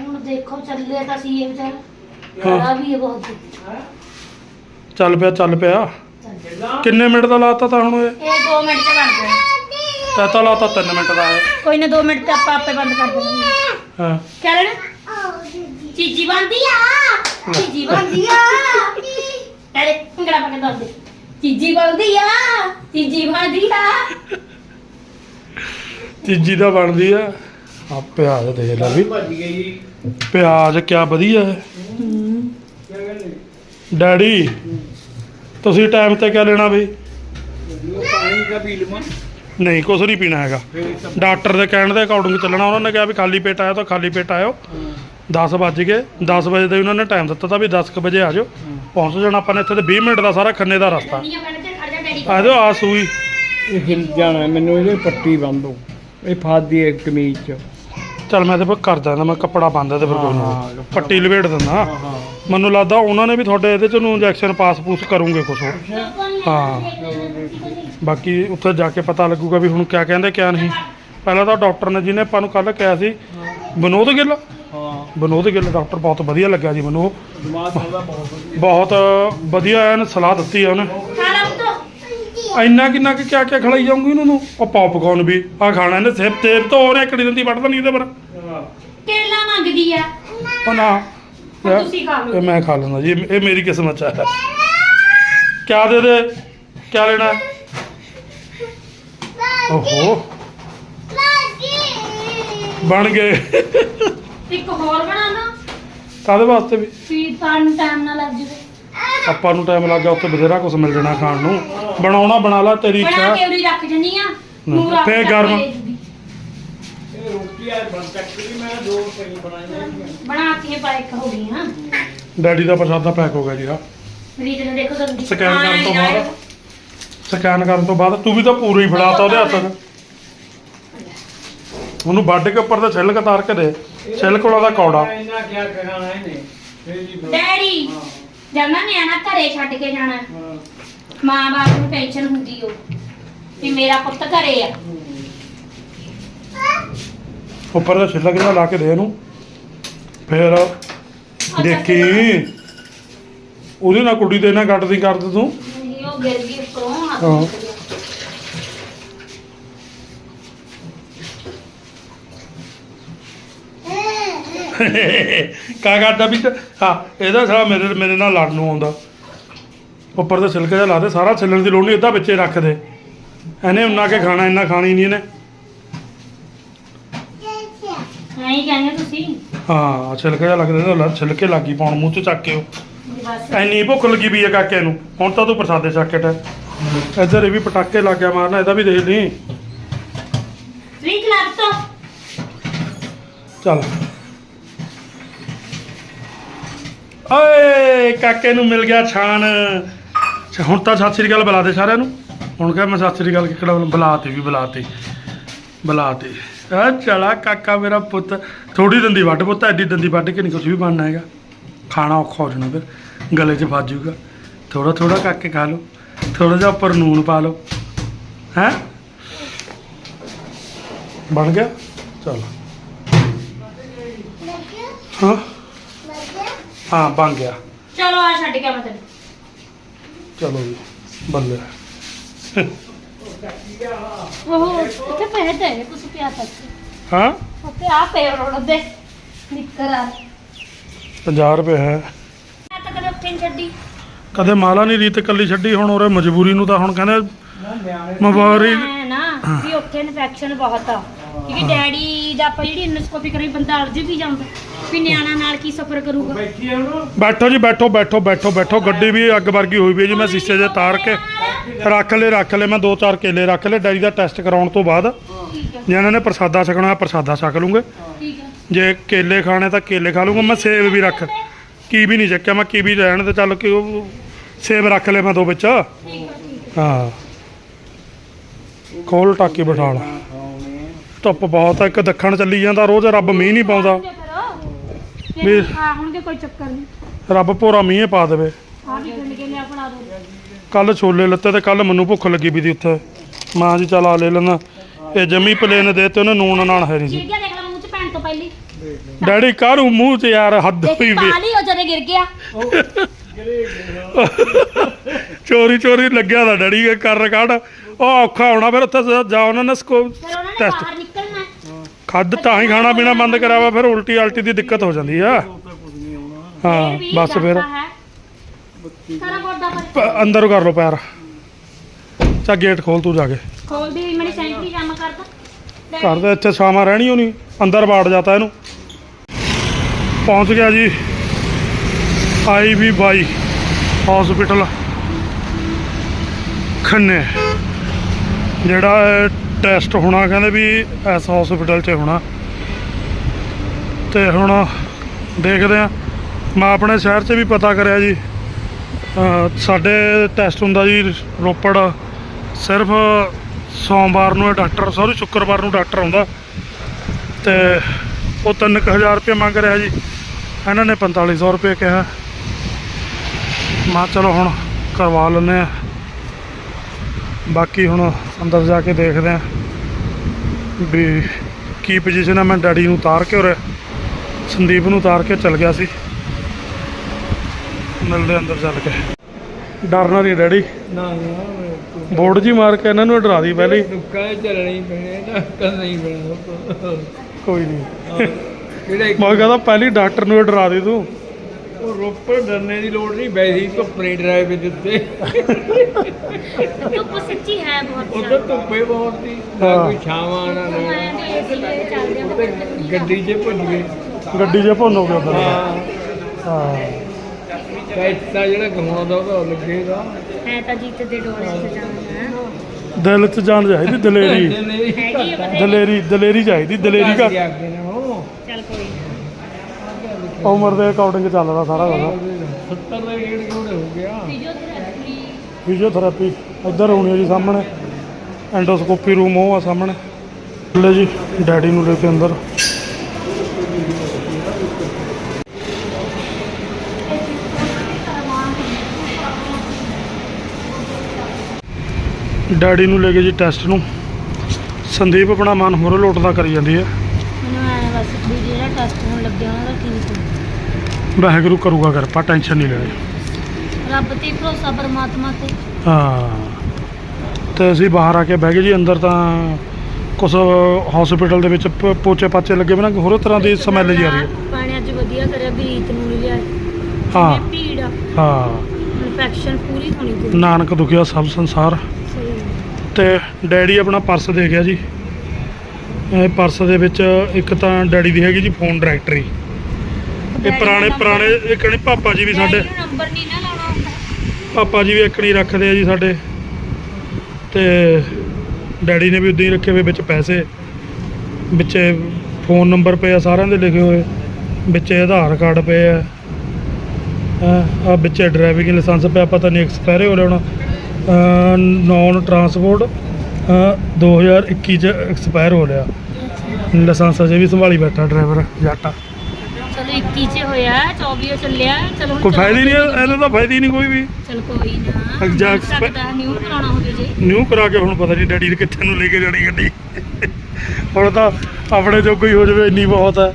ਹੁਣ ਦੇਖੋ ਚੱਲੇ ਤਾਂ ਸੀ ਇਹ ਵਿਚਾਰ। ਹਾਂ। ਬੜਾ ਵੀ ਇਹ ਬਹੁਤ। ਚੱਲ ਪਿਆ ਚੱਲ ਪਿਆ। ਕਿੱਦਾਂ ਕਿੰਨੇ ਮਿੰਟ ਦਾ ਲਾਤਾ ਤਾਂ ਹੁਣ ਇਹ? ਇਹ 2 ਮਿੰਟ ਚ ਬਣ ਜਾਣਾ। ਤਾਂ ਤਾਂ ਲਾਤਾ 3 ਮਿੰਟ ਦਾ ਕੋਈ ਨਾ 2 ਮਿੰਟ ਤੇ ਆਪਾਂ ਆਪੇ ਬੰਦ ਕਰ ਦੇਣਾ ਹਾਂ। ਕਿਆ ਲੈਣਾ ਚੀਜੀ ਬਣਦੀ ਆ? ਚੀਜੀ ਬਣਦੀ ਆ। ਅਰੇ, ਭੰਗੜਾ ਪਾ ਕੇ ਦੱਸ ਦੇ। ਚੀਜੀ ਬਣਦੀ ਆ, ਚੀਜੀ ਬਣਦੀ ਆ। ਤੀਜੀ ਦਾ ਬਣਦੀ ਆ। ਆ ਪਿਆਜ਼ ਦੇਖ ਲੈ ਵੀ। ਭੱਜ ਗਈ ਪਿਆਜ਼ ਕਿਆ ਵਧੀਆ ਹੈ। ਡੈਡੀ, ਤੁਸੀਂ ਟਾਈਮ ਤੇ ਕਿਆ ਲੈਣਾ ਬਈ ਪਾਣੀ ਦਾ ਪੀ ਲਵਾਂ ਨਹੀਂ, ਕੁਛ ਨਹੀਂ ਪੀਣਾ ਹੈਗਾ। ਫਿਰ ਡਾਕਟਰ ਦੇ ਕਹਿਣ ਦੇ ਅਕੋਰਡਿੰਗ ਚੱਲਣਾ, ਉਹਨਾਂ ਨੇ ਕਿਹਾ ਵੀ ਖਾਲੀ ਪੇਟ ਆਇਓ ਤਾਂ ਖਾਲੀ ਪੇਟ ਆਇਓ। 10 ਵੱਜ ਗਏ 10 ਵਜੇ ਦੇ ਉਹਨਾਂ ਨੇ ਟਾਈਮ ਦਿੱਤਾ ਤਾਂ ਵੀ 10 ਕੁ ਵਜੇ ਆ ਜਾਓ। ਪਹੁੰਚ ਜਾਣਾ ਆਪਾਂ ਨੇ ਇੱਥੇ ਤੇ 20 ਮਿੰਟ ਦਾ ਸਾਰਾ ਖੰਨੇ ਦਾ ਰਸਤਾ। ਤੇ ਆ ਜਾਓ ਆ ਸੂਈ। ਇਹ ਹਿਲ ਜਾਣਾ ਮੈਨੂੰ ਇਹਦੇ ਪੱਟੀ ਬੰਦੋ ਇਹ ਫਾਦੀ ਹੈ ਕਮੀਜ਼ ਚ। ਚੱਲ ਮੈਂ ਤੇ ਫਿਰ ਕਰ ਦਿੰਦਾ ਮੈਂ ਕੱਪੜਾ ਬੰਨਦਾ ਤੇ ਫਿਰ ਕੋਈ ਨਹੀਂ ਹਾਂ। ਪੱਟੀ ਲਵੇਟ ਦਿੰਦਾ। ਮੈਨੂੰ ਲੱਗਦਾ ਉਹਨਾਂ ਨੇ ਵੀ ਤੁਹਾਡੇ ਇਹਦੇ ਚ ਨੂੰ ਇੰਜੈਕਸ਼ਨ ਪਾਸ ਪੂਸ ਕਰੂੰਗੇ ਕੁਛ। ਹਾਂ। ਬਾਕੀ ਉੱਥੇ ਜਾ ਕੇ ਪਤਾ ਲੱਗੂਗਾ ਵੀ ਹੁਣ ਕਿਆ ਕਹਿੰਦੇ ਕਿਆ ਨਹੀਂ। ਪਹਿਲਾਂ ਤਾਂ ਡਾਕਟਰ ਨੇ ਜਿਹਨੇ ਆਪਾਂ ਨੂੰ ਕੱਲ ਕਿਹਾ ਸੀ ਵਿਨੋਦ ਗਿੱਲ। ਹਾਂ। ਵਿਨੋਦ ਗਿੱਲ ਡਾਕਟਰ ਬਹੁਤ ਵਧੀਆ ਲੱਗਿਆ ਜੀ ਮੈਨੂੰ। ਦਿਮਾਗ ਬਹੁਤ ਵਧੀਆ। ਬਹੁਤ ਵਧੀਆ ਐਨ ਸਲਾਹ ਦਿੱਤੀ ਆ ਉਹਨੇ ਇੰਨਾ ਕਿੰਨਾ ਕਿ ਕਿਆ ਕਿਆ ਖਲਾਈ ਜਾਊਂਗੀ ਉਹਨਾਂ ਨੂੰ? ਉਹ ਪੌਪਕੌਰਨ ਵੀ ਆ ਖਾਣਾ ਇਹਨੇ ਸਿਰ ਤੇਲ ਤੋਂ ਉਹਨੇ ਇੱਕ ਦਿਨ ਦੀ ਵੱਢਦਾ ਨਹੀਂ ਇਹਦੇ ਪਰ। ਹਾਂ। ਕੇਲਾ ਮੰਗਦੀ ਆ। ਉਹ ਨਾ ਤੁਸੀਂ ਖਾ ਲਓ। ਇਹ ਮੈਂ ਖਾ ਲੈਂਦਾ ਜੀ ਇਹ ਮੇਰੀ ਕਿਸਮਤ ਚ ਹੈ। ਕਿਆ ਦੇ ਦੇ? ਕਿਆ ਲੈਣਾ? ਹੈ? ਓਹੋ। ਬਣ ਗਏ। ਇੱਕ ਹੋਰ ਬਣਾਣਾ ਕਾਦੇ ਵਾਸਤੇ ਵੀ? ਵੀ ਤਾਂ ਟਾਈਮ ਨਾ ਲੱਗ ਜਵੇ। ਆਪਾਂ ਨੂੰ ਟਾਈਮ ਲੱਗ ਗਿਆ ਉੱਥੇ ਬਥੇਰਾ ਕੁਝ ਮਿਲ ਜਾਣਾ ਖਾਣ ਨੂੰ। ਬਣਾਉਣਾ ਬਣਾ ਲਾ ਤੇਰੀ ਬਣਾ ਇੱਛਾ। ਕੇ ਉਰੀ ਰੱਖ ਜੰਨੀ ਆ। ਨੂਰ ਆਪ ਫੇਰ ਗਰਮ। ਕੇ ਦੇ। ਇਹ ਰੋਟੀ ਆ ਬਣ ਚੱਕ ਮੈਂ ਦੋ ਪਈ ਬਣਾਈਆਂ ਬਣਾ ਕੇ ਪਾਇਕ ਹੋ ਗਈ ਹਾਂ ਡੈਡੀ ਦਾ ਪ੍ਰਸ਼ਾਦਾ ਪੈਕ ਹੋ ਗਿਆ ਜੀ ਆ। ਰੀਤ ਨੇ ਦੇਖੋ ਸਕੈਨ ਕਰਨ ਤੋਂ ਬਾਅਦ। ਸਕੈਨ ਕਰਨ ਤੋਂ ਬਾਅਦ ਤੂੰ ਵੀ ਤਾਂ ਪੂਰਾ ਹੀ ਫੜਾਤਾ ਉਹਦੇ ਹੱਥ। 'ਚ ਉਹਨੂੰ ਵੱਢ ਕੇ ਉੱਪਰ ਤੇ ਛਿਲਕ ਤਾਰ ਕੇ ਦੇ। ਛਿਲਕ ਵਾਲਾ ਦਾ ਕੌੜਾ। ਇੰਨਾ ਕਿਆ ਕਰਾਣਾ ਇਹਨੇ ਫਿਰ ਜੀ ਬਣਾ- ਡੈਡੀ ਹਾਂ। ਜਮਨਾ ਨਿਆਣਾ ਘਰੇ ਛੱਡ ਕੇ ਜਾਣਾ। ਹਾਂ। ਮਾਂ ਬਾਪ ਨੂੰ ਟੈਨਸ਼ਨ ਹੁੰਦੀ ਓ ਵੀ ਮੇਰਾ ਪੁੱਤ ਘਰੇ ਆ। ਉੱਪਰ ਤੇ ਛਿਲਕ ਜਿਹਾ ਲਾ ਕੇ ਦੇ ਇਹਨੂੰ। ਫਿਰ ਦੇਖੀ। ਉਹਦੇ ਨਾਲ ਕੁੜੀ ਦੇ ਨਾਲ ਗੱਡਦੀ ਕਰਦ ਤੂੰ। ਨਹੀਂ ਉਹ ਗਿਰ ਗਈ ਉੱਪਰੋਂ ਹੱਥ ਹਾਂ। ਕਾ ਕਰਦਾ ਵੀ ਹਾਂ ਇਹਦਾ ਸਾਲਾ ਮੇਰੇ ਮੇਰੇ ਨਾਲ ਲੜਨ ਨੂੰ ਆਉਂਦਾ। ਉੱਪਰ ਤੇ ਛਿਲਕ ਜਿਹਾ ਲਾ ਦੇ ਸਾਰਾ ਛਿੱਲਣ ਦੀ ਲੋੜ ਨਹੀਂ ਇਹਦਾ ਵਿੱਚੇ ਰੱਖ ਦੇ। ਇਹਨੇ ਉਨਾ ਕੇ ਖਾਣਾ ਇੰਨਾ ਖਾਣੀ ਨਹੀਂ ਇਹਨੇ। ਨਹੀਂ ਕਹਿੰਦੇ ਤੁਸੀਂ। ਹਾਂ ਛਿਲਕ ਜਿਹਾ ਲੱਗਦਾ ਇਹਦਾ ਲ- ਛਿਲਕੇ ਲੱਗੀ ਪਾਉਣ ਮੂੰਹ 'ਚ ਚੱਕ ਕੇ ਉਹ। ਵੀ ਬਸ। ਐਨੀ ਭੁੱਖ ਲੱਗੀ ਵੀ ਹੈ ਕਾਕੇ ਨੂੰ। ਹੁਣ ਤਾਂ ਤੂੰ ਪ੍ਰਸਾਦੇ ਚੱਕ ਕੇ ਇੱਧਰ ਇਹ ਵੀ ਪਟਾਕੇ ਲੱਗ ਗਿਆ ਮਾਰਨਾ ਇਹਦਾ ਵੀ ਦੇਖ ਲਈ। ਲੱਗ ਤੋ ਚੱਲ। ਓਏ ਕਾਕੇ ਨੂੰ ਮਿਲ ਗਿਆ ਛਾਣ। ਅੱਛਾ, ਹੁਣ ਤਾਂ ਸਤਿ ਸ੍ਰੀ ਅਕਾਲ ਬੁਲਾ ਦੇ ਸਾਰਿਆਂ ਨੂੰ। ਹੁਣ ਕਹ ਮੈਂ ਸਤਿ ਸ੍ਰੀ ਅਕਾਲ ਕਿਹੜਾ ਬੁਲਾਤੀ ਵੀ ਬੁਲਾਤੀ। ਬੁਲਾਤੀ। ਆ ਚਲਾ ਕਾਕਾ ਮੇਰਾ ਪੁੱਤ। ਥੋੜੀ ਦੰਦੀ ਵੱਢ ਪੁੱਤ ਐਡੀ ਦੰਦੀ ਵੱਢ ਕੇ ਨਹੀਂ ਕੁਝ ਵੀ ਬਣਨਾ ਹੈਗਾ। ਖਾਣਾ ਔਖਾ ਹੋ ਜਾਣਾ ਫਿਰ ਗਲੇ 'ਚ ਫਸ ਜਾਊਗਾ। ਥੋੜਾ ਥੋੜਾ ਕਾਕੇ ਖਾ ਲਓ। ਥੋੜਾ ਜਿਹਾ ਉੱਪਰ ਨੂਨ ਪਾ ਲਓ। ਹੈ? ਬਣ ਗਿਆ? ਚਲ। ਹਾਂ? ਹਾਂ ਬਣ ਗਿਆ। ਚਲੋ ਆ ਛੱਡ ਕੇ ਮੈਂ ਤੈਨੂੰ। ਚਲੋ ਜੀ ਬੱਲੇ ਉਹ ਇੱਥੇ ਪਏ ਤੇ ਕੁਛ ਪਿਆ ਤੱਕ ਹਾਂ? ਉੱਤੇ ਆ ਪਏ ਰੋੜ ਦੇ ਨਿੱਕਰ ਆ। 50 ਰੁਪਏ ਹੈ। ਮੈਂ ਤਾਂ ਕਦੇ ਉੱਥੇ ਨਹੀਂ ਛੱਡੀ। ਕਦੇ ਮਾਲਾ ਨਹੀਂ ਰੀਤ ਇਕੱਲੀ ਛੱਡੀ ਹੁਣ ਉਹਰੇ ਮਜਬੂਰੀ ਨੂੰ ਤਾਂ ਹੁਣ ਕਹਿੰਦੇ ਮਵਾਰੀ ਨਾ ਵੀ ਉੱਥੇ ਇਨਫੈਕਸ਼ਨ ਬਹੁਤ ਆ। ਕਿਉਂਕਿ ਡੈਡੀ ਦਾ ਆਪਾਂ ਜਿਹੜੀ ਇਨੋਸਕੋਪੀ ਕਰੀ ਬੰਦਾ ਅਲਝ ਵੀ ਜਾਂਦਾ। ਵੀ ਨਿਆਣਾ ਨਾਲ ਕੀ ਸਫਰ ਕਰੂਗਾ। ਬੈਠੀ ਆ ਹੁਣ ਬੈਠੋ ਜੀ ਬੈਠੋ ਬੈਠੋ ਬੈਠੋ ਬੈਠੋ। ਗੱਡੀ ਵੀ ਅੱਗ ਵਰਗੀ ਹੋਈ ਵੀ ਹੈ ਜੀ ਮੈਂ ਸ਼ੀਸ਼ੇ 'ਚ ਤਾਰ ਕੇ ਰੱਖ ਲੈ ਰੱਖ ਲੈ ਮੈਂ ਦੋ ਚਾਰ ਕੇਲੇ ਰੱਖ ਲੈ ਡੈਡੀ ਦਾ ਟੈਸਟ ਕਰਾਉਣ ਤੋਂ ਬਾਅਦ ਠੀਕ ਆ ਜੇ ਇਹਨਾਂ ਨੇ ਪ੍ਰਸਾਦਾ ਛਕਣਾ ਪ੍ਰਸਾਦਾ ਛਕ ਲੂੰਗੇ। ਠੀਕ ਆ ਜੇ ਕੇਲੇ ਖਾਣੇ ਤਾਂ ਕੇਲੇ ਖਾ ਲੂੰਗਾ। ਮੈਂ ਸੇਬ ਵੀ ਰੱਖ। ਕੀ ਵੀ ਨਹੀਂ ਚੱਕਿਆ। ਮੈਂ ਕੀ ਵੀ ਰਹਿਣ ਤੇ ਚੱਲ ਕਿ ਉਹ ਸੇਬ ਰੱਖ ਲੈ ਮੈਂ ਦੋ ਵਿੱਚ। ਠੀਕ ਆ ਠੀਕ ਹਾਂ। ਖੋਲ ਟਾਕੀ ਬਿਠਾ ਲਾ। ਧੁੱਪ ਬਹੁਤ ਆ ਇੱਕ ਦੱਖਣ ਚੱਲੀ ਜਾਂਦਾ ਰੋਜ਼ ਰੱਬ ਮੀਂਹ ਨਹੀਂ ਪਾਉਂਦਾ। ਵੀ ਵੀ- ਆਉਣਗੇ ਕੋਈ ਚੱਕਰ ਨਹੀਂ। ਰੱਬ ਭੋਰਾ ਮੀਂਹ ਪਾ ਦੇਵੇ। ਆ ਵੀ ਪਿੰਡ ਕੇ ਲਿਆ ਬਣਾ ਦੋ। ਕੱਲ ਛੋਲੇ ਲੱਤੇ ਤੇ ਕੱਲ ਮੈਨੂੰ ਭੁੱਖ ਲੱਗੀ ਵੀ ਦੀ ਉੱਥੇ। ਮਾਂ ਜੀ ਚੱਲ ਆ ਲੈ ਲੈਣਾ ਇਹ ਜੰਮੀ ਪਲੇਨ ਦੇ ਤੇ ਉਹਨੇ ਨੂਣ ਨਾਨ ਹੈਰੀ ਸੀ ਗਿਰ ਗਿਆ ਦੇਖ ਲੈ ਮੂੰਹ ਚ ਪੈਣ ਤੋਂ ਪਹਿਲੀ। ਡੈਡੀ ਮੂੰਹ 'ਚ ਯਾਰ ਹੱਦ ਹੋਈ ਦੇਖ ਵੀ। ਪਾ ਲਈ ਉਹ ਜਦੇ ਗਿਰ ਗਿਆ। ਚੋਰੀ ਚੋਰੀ ਲੱਗਿਆ ਦਾ ਡੈਡੀ ਇਹ ਕਰ ਰਿਕਾਰਡ ਉਹ ਔਖਾ ਹੋਣਾ ਫਿਰ ਉੱਥੇ ਜਾ ਉਹਨਾਂ ਨੇ ਸਕੋ ਫਿਰ ਉਹਨਾਂ ਨੇ ਟੈਸਟ ਬਾਹਰ ਨਿਕਲਣਾ। ਹੈ। ਖੱਦ ਤਾਂ ਹੀ ਖਾਣਾ ਪੀਣਾ ਬੰਦ ਕਰਿਆ ਵਾ ਫਿਰ ਉਲਟੀ ਆਲਟੀ ਦੀ ਦਿੱਕਤ ਹੋ ਜਾਂਦੀ ਆ। ਹਾਂ ਵੀ ਬਸ ਫਿਰ। ਜਾਂਦਾ ਹੈ। ਸਾਰਾ ਗੋਡਾ ਪਰ ਪ- ਅੰਦਰ ਕਰ ਲੋ ਪੈਰ। ਚਾ ਗੇਟ ਖੋਲ ਤੂੰ ਜਾ ਕੇ। ਖੋਲਦੀ ਮੇਰੀ ਸੈਂਟਰੀ ਕੰਮ ਕਰਦਾ। ਘਰ ਦੇ ਇੱਥੇ ਛਾਵਾਂ ਰਹਿਣੀ ਹੋਣੀ ਅੰਦਰ ਬਾੜ ਜਾਤਾ ਇਹਨੂੰ। ਪਹੁੰਚ ਗਿਆ ਜੀ ਆਈ ਵੀ ਬਾਈ ਹਸਪੀਟਲ ਖੰਨੇ। ਜਿਹੜਾ ਟੈਸਟ ਹੋਣਾ ਕਹਿੰਦੇ ਵੀ ਇਸ ਹਸਪੀਟਲ 'ਚ ਹੋਣਾ। ਤੇ ਹੁਣ ਦੇਖਦੇ ਆ ਮੈਂ ਆਪਣੇ ਸ਼ਹਿਰ 'ਚ ਵੀ ਪਤਾ ਕਰਿਆ ਜੀ। ਸਾਡੇ ਟੈਸਟ ਹੁੰਦਾ ਜੀ ਰੋਪੜ। ਸਿਰਫ ਸੋਮਵਾਰ ਨੂੰ ਇਹ ਡਾਕਟਰ ਸੌਰੀ ਸ਼ੁੱਕਰਵਾਰ ਨੂੰ ਡਾਕਟਰ ਆਉਂਦਾ। ਤੇ ਉਹ 3000 ਰੁਪਏ ਮੰਗ ਰਿਹਾ ਜੀ। ਇਹਨਾਂ ਨੇ 4500 ਰੁਪਏ ਕਿਹਾ। ਮਾ ਚਲੋ ਹੁਣ ਕਰਵਾ ਲੈਂਦੇ ਆ ਬਾਕੀ ਹੁਣ ਅੰਦਰ ਜਾ ਕੇ ਦੇਖਦੇ ਆ ਵੀ ਕੀ ਪੋਜੀਸ਼ਨ ਹੈ ਮੈਂ ਡੈਡੀ ਨੂੰ ਉਤਾਰ ਕੇ ਔਰ ਸੰਦੀਪ ਨੂੰ ਉਤਾਰ ਕੇ ਚਲ ਗਿਆ ਸੀ। ਮਿਲਦੇ ਅੰਦਰ ਚੱਲ ਕੇ। ਡਰਨਾ ਨਹੀਂ ਡੈਡੀ। ਨਾ ਨਾ ਬੋਰਡ ਜੀ ਮਾਰ ਕੇ ਇਹਨਾਂ ਨੂੰ ਡਰਾ ਦੀ ਪਹਿਲੇ। ਦੁੱਕਾ ਚੱਲਣੀ ਪੈਣੇ ਨਾ ਕਰ ਨਹੀਂ ਪੈਣਾ ਕੋਈ ਨਹੀਂ ਮੈਂ ਕਹਿੰਦਾ ਪਹਿਲੀ ਡਾਕਟਰ ਨੂੰ ਡਰਾ ਦੇ ਤੂੰ। ਉਹ ਰੋਪੜ ਡਰਨੇ ਦੀ ਲੋੜ ਨਹੀਂ ਵੈਸੀ ਧੁੱਪਰੇ ਡਰਾਈਵ ਦੇ ਉੱਤੇ। ਧੁੱਪ ਸੱਚੀ ਹੈ ਬਹੁਤ ਉਧਰ ਧੁੱਪੇ ਬਹੁਤ ਸੀ ਨਾ। ਕੋਈ ਛਾਵਾਂ ਨਾ ਉੱਤੇ ਗੱਡੀ 'ਚ ਭੁੱਜ ਗਏ ਗੱਡੀ 'ਚ ਭੁੰਨੋਗੇ ਉਧਰ। ਹਾਂ। ਹਾਂ। ਪੈਸਾ ਜਿਹੜਾ ਕਮਾਉਂਦਾ ਉਹਦਾ ਲੱਗੇਗਾ। ਹੈ ਤਾਂ ਜੀਤ ਦੇ ਡੋਲੇ ਚ ਜਾਣਾ। ਦਿਲ 'ਚ ਜਾਨ ਚਾਹੀਦੀ ਦਲੇਰੀ। ਦਲੇਰੀ। ਦਲੇਰੀ ਚਾਹੀਦੀ ਦਲੇਰੀ ਘੱਟ ਅੱਗੇ ਨਾ ਉਹ ਚੱਲ ਕੋਈ ਨਾ ਉਮਰ ਦੇ ਅਕੋਰਡਿੰਗ ਚੱਲਦਾ ਸਾਰਾ ਕੁਝ 70 ਦਾ ਗੇੜ ਗੋੜ ਹੋ ਗਿਆ ਫਿਜ਼ੀਓਥੈਰੇਪੀ ਫਿਜ਼ੀਓਥੈਰੇਪੀ ਇੱਧਰ ਹੋਣੀ ਹੈ ਜੀ ਸਾਹਮਣੇ। ਐਂਡੋਸਕੋਪੀ ਰੂਮ ਉਹ ਆ ਸਾਹਮਣੇ। ਲੈ ਜੀ, ਡੈਡੀ ਨੂੰ ਲੈ ਕੇ ਅੰਦਰ। ਡੈਡੀ ਨੂੰ ਲੈ ਕੇ ਜੀ ਟੈਸਟ ਨੂੰ। ਸੰਦੀਪ ਆਪਣਾ ਮਨ ਹੋਰ ਲੋਟਦਾ ਕਰੀ ਜਾਂਦੀ ਹੈ। ਮੈਨੂੰ ਐ ਬਸ ਵੀ ਜਿਹੜਾ ਟੈਸਟ ਹੋਣ ਲੱਗਿਆ ਉਹਨਾਂ ਦਾ ਕੀ ਵਾਹਿਗੁਰੂ ਕਰੂਗਾ ਕਰ ਪਾ ਟੈਨਸ਼ਨ ਨਹੀਂ ਲੈਣੀ। ਰੱਬ ਤੇ ਭਰੋਸਾ ਪਰਮਾਤਮਾ ਤੇ। ਹਾਂ। ਤੇ ਅਸੀਂ ਬਾਹਰ ਆ ਕੇ ਬਹਿ ਗਏ ਜੀ ਅੰਦਰ ਤਾਂ ਕੁਛ ਹਸਪੀਟਲ ਦੇ ਵਿੱਚ ਪ- ਪੋਚੇ ਪਾਚੇ ਲੱਗੇ ਬਣਾ ਹੋਰ ਤਰ੍ਹਾਂ ਦੀ ਸਮੈਲ ਜੀ ਆ ਰਹੀ ਹੈ। ਪਾਣੀ ਅੱਜ ਵਧੀਆ ਕਰਿਆ ਵੀ ਰੀਤ ਨੂੰ ਨਹੀਂ ਲਿਆ ਹਾਂ। ਭੀੜ ਆ। ਹਾਂ। ਇਨਫੈਕਸ਼ਨ ਪੂਰੀ ਹੋਣੀ ਚਾਹੀਦੀ ਨਾਨਕ ਦੁਖਿਆ ਸਭ ਸੰਸਾਰ। ਸਹੀ ਤੇ ਡੈਡੀ ਆਪਣਾ ਪਰਸ ਦੇ ਗਿਆ ਜੀ। ਇਹ ਪਰਸ ਦੇ ਵਿੱਚ ਇੱਕ ਤਾਂ ਡੈਡੀ ਦੀ ਹੈਗੀ ਜੀ ਫੋਨ ਡਾਇਰੈਕਟਰੀ ਇਹ ਪੁਰਾਣੇ ਪੁਰਾਣੇ ਇਹ ਕਹਿੰਦੇ ਪਾਪਾ ਜੀ ਵੀ ਸਾਡੇ ਨੰਬਰ ਨਹੀਂ ਨਾ ਲਾਉਣਾ ਹੁੰਦਾ। ਪਾਪਾ ਜੀ ਵੀ ਇੱਕਣੀ ਰੱਖਦੇ ਆ ਜੀ ਸਾਡੇ। ਤੇ ਡੈਡੀ ਨੇ ਵੀ ਉਦਾਂ ਹੀ ਰੱਖੇ ਹੋਏ ਵਿੱਚ ਪੈਸੇ। ਵਿੱਚ ਫੋਨ ਨੰਬਰ ਪਏ ਆ ਸਾਰਿਆਂ ਦੇ ਲਿਖੇ ਹੋਏ। ਵਿੱਚ ਆਧਾਰ ਕਾਰਡ ਪਏ ਆ। ਆ ਵਿੱਚ ਡਰਾਈਵਿੰਗ ਲਾਇਸੈਂਸ ਪਿਆ ਪਤਾ ਨਹੀਂ ਐਕਸਪਾਇਰ ਹੋ ਰਿਹਾ ਹੋਣਾ। ਨੌਨ ਟਰਾਂਸਪੋਰਟ 2021 ਚ ਐਕਸਪਾਇਰ ਹੋ ਰਿਹਾ। ਲਾਇਸੈਂਸ ਅਜੇ ਵੀ ਸੰਭਾਲੀ ਬੈਠਾ ਡਰਾਈਵਰ ਜੱਟ। ਚਲੋ 21 ਚ ਹੋਇਆ 24 ਚੱਲਿਆ ਚਲੋ ਕੋਈ ਫਾਇਦਾ ਹੀ ਨਹੀਂ ਇਹਦਾ ਤਾਂ ਫਾਇਦਾ ਹੀ ਨਹੀਂ ਕੋਈ ਵੀ। ਚਲ ਕੋਈ ਨਾ ਜਾ ਸਕਦਾ ਨਿਊ ਕਰਾਉਣਾ ਹੋਵੇ ਜੇ। ਨਿਊ ਕਰਾ ਕੇ ਹੁਣ ਪਤਾ ਨਹੀਂ ਡੈਡੀ ਨੇ ਕਿੱਥੇ ਨੂੰ ਲੈ ਕੇ ਜਾਣੀ ਗੱਡੀ। ਹੁਣ ਤਾਂ ਆਪਣੇ ਜੋਗਾ ਹੀ ਹੋ ਜਾਵੇ ਇੰਨੀ ਬਹੁਤ ਹੈ